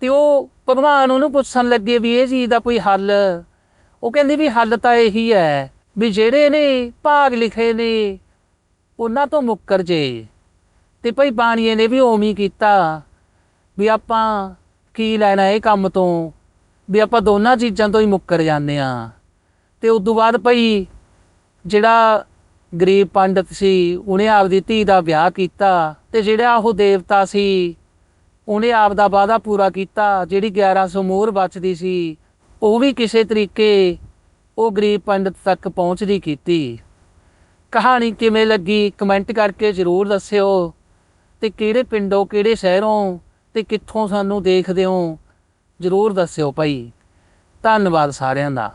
ਤੇ ਉਹ ਭਗਵਾਨ ਉਹਨੂੰ ਪੁੱਛਣ ਲੱਗੇ ਵੀ ਇਹ ਚੀਜ਼ ਦਾ ਕੋਈ ਹੱਲ? ਉਹ ਕਹਿੰਦੀ ਵੀ ਹੱਲ ਤਾਂ ਇਹੀ ਹੈ ਵੀ ਜਿਹੜੇ ਨੇ ਭਾਗ ਲਿਖੇ ਨੇ, ਉਹਨਾਂ ਤੋਂ ਮੁੱਕਰ ਜੇ। ਤੇ ਭਈ ਬਾਣੀਏ ਨੇ ਵੀ ਉਵੇਂ ਕੀਤਾ ਵੀ ਆਪਾਂ ਕੀ ਲੈਣਾ ਇਹ ਕੰਮ ਤੋਂ? ਵੀ ਆਪਾਂ ਦੋਨਾਂ ਚੀਜ਼ਾਂ ਤੋਂ ਹੀ ਮੁੱਕਰ ਜਾਂਦੇ ਆ। ਤੇ ਉਸ ਤੋਂ ਬਾਅਦ ਭਈ ਜਿਹੜਾ ਗਰੀਬ ਪੰਡਤ ਸੀ, ਉਹਨੇ ਆਪਦੀ ਧੀ ਦਾ ਵਿਆਹ ਕੀਤਾ ਤੇ ਜਿਹੜਾ ਉਹ ਦੇਵਤਾ ਸੀ, ਉਹਨੇ ਆਪ ਦਾ ਵਾਅਦਾ ਪੂਰਾ ਕੀਤਾ, ਜਿਹੜੀ 1100 ਮੋਹਰ ਬਚਦੀ ਸੀ, ਉਹ ਵੀ ਕਿਸੇ ਤਰੀਕੇ ਉਹ ਗਰੀਬ ਪੰਡਤ ਤੱਕ ਪਹੁੰਚਦੀ ਕੀਤੀ। ਕਹਾਣੀ ਕਿਵੇਂ ਲੱਗੀ ਕਮੈਂਟ ਕਰਕੇ ਜ਼ਰੂਰ ਦੱਸਿਓ ਤੇ ਕਿਹੜੇ ਪਿੰਡੋਂ, ਕਿਹੜੇ ਸ਼ਹਿਰੋਂ ਤੇ ਕਿੱਥੋਂ ਸਾਨੂੰ ਦੇਖਦੇ ਹੋ, ਜ਼ਰੂਰ ਦੱਸਿਓ ਭਾਈ। ਧੰਨਵਾਦ ਸਾਰਿਆਂ ਦਾ।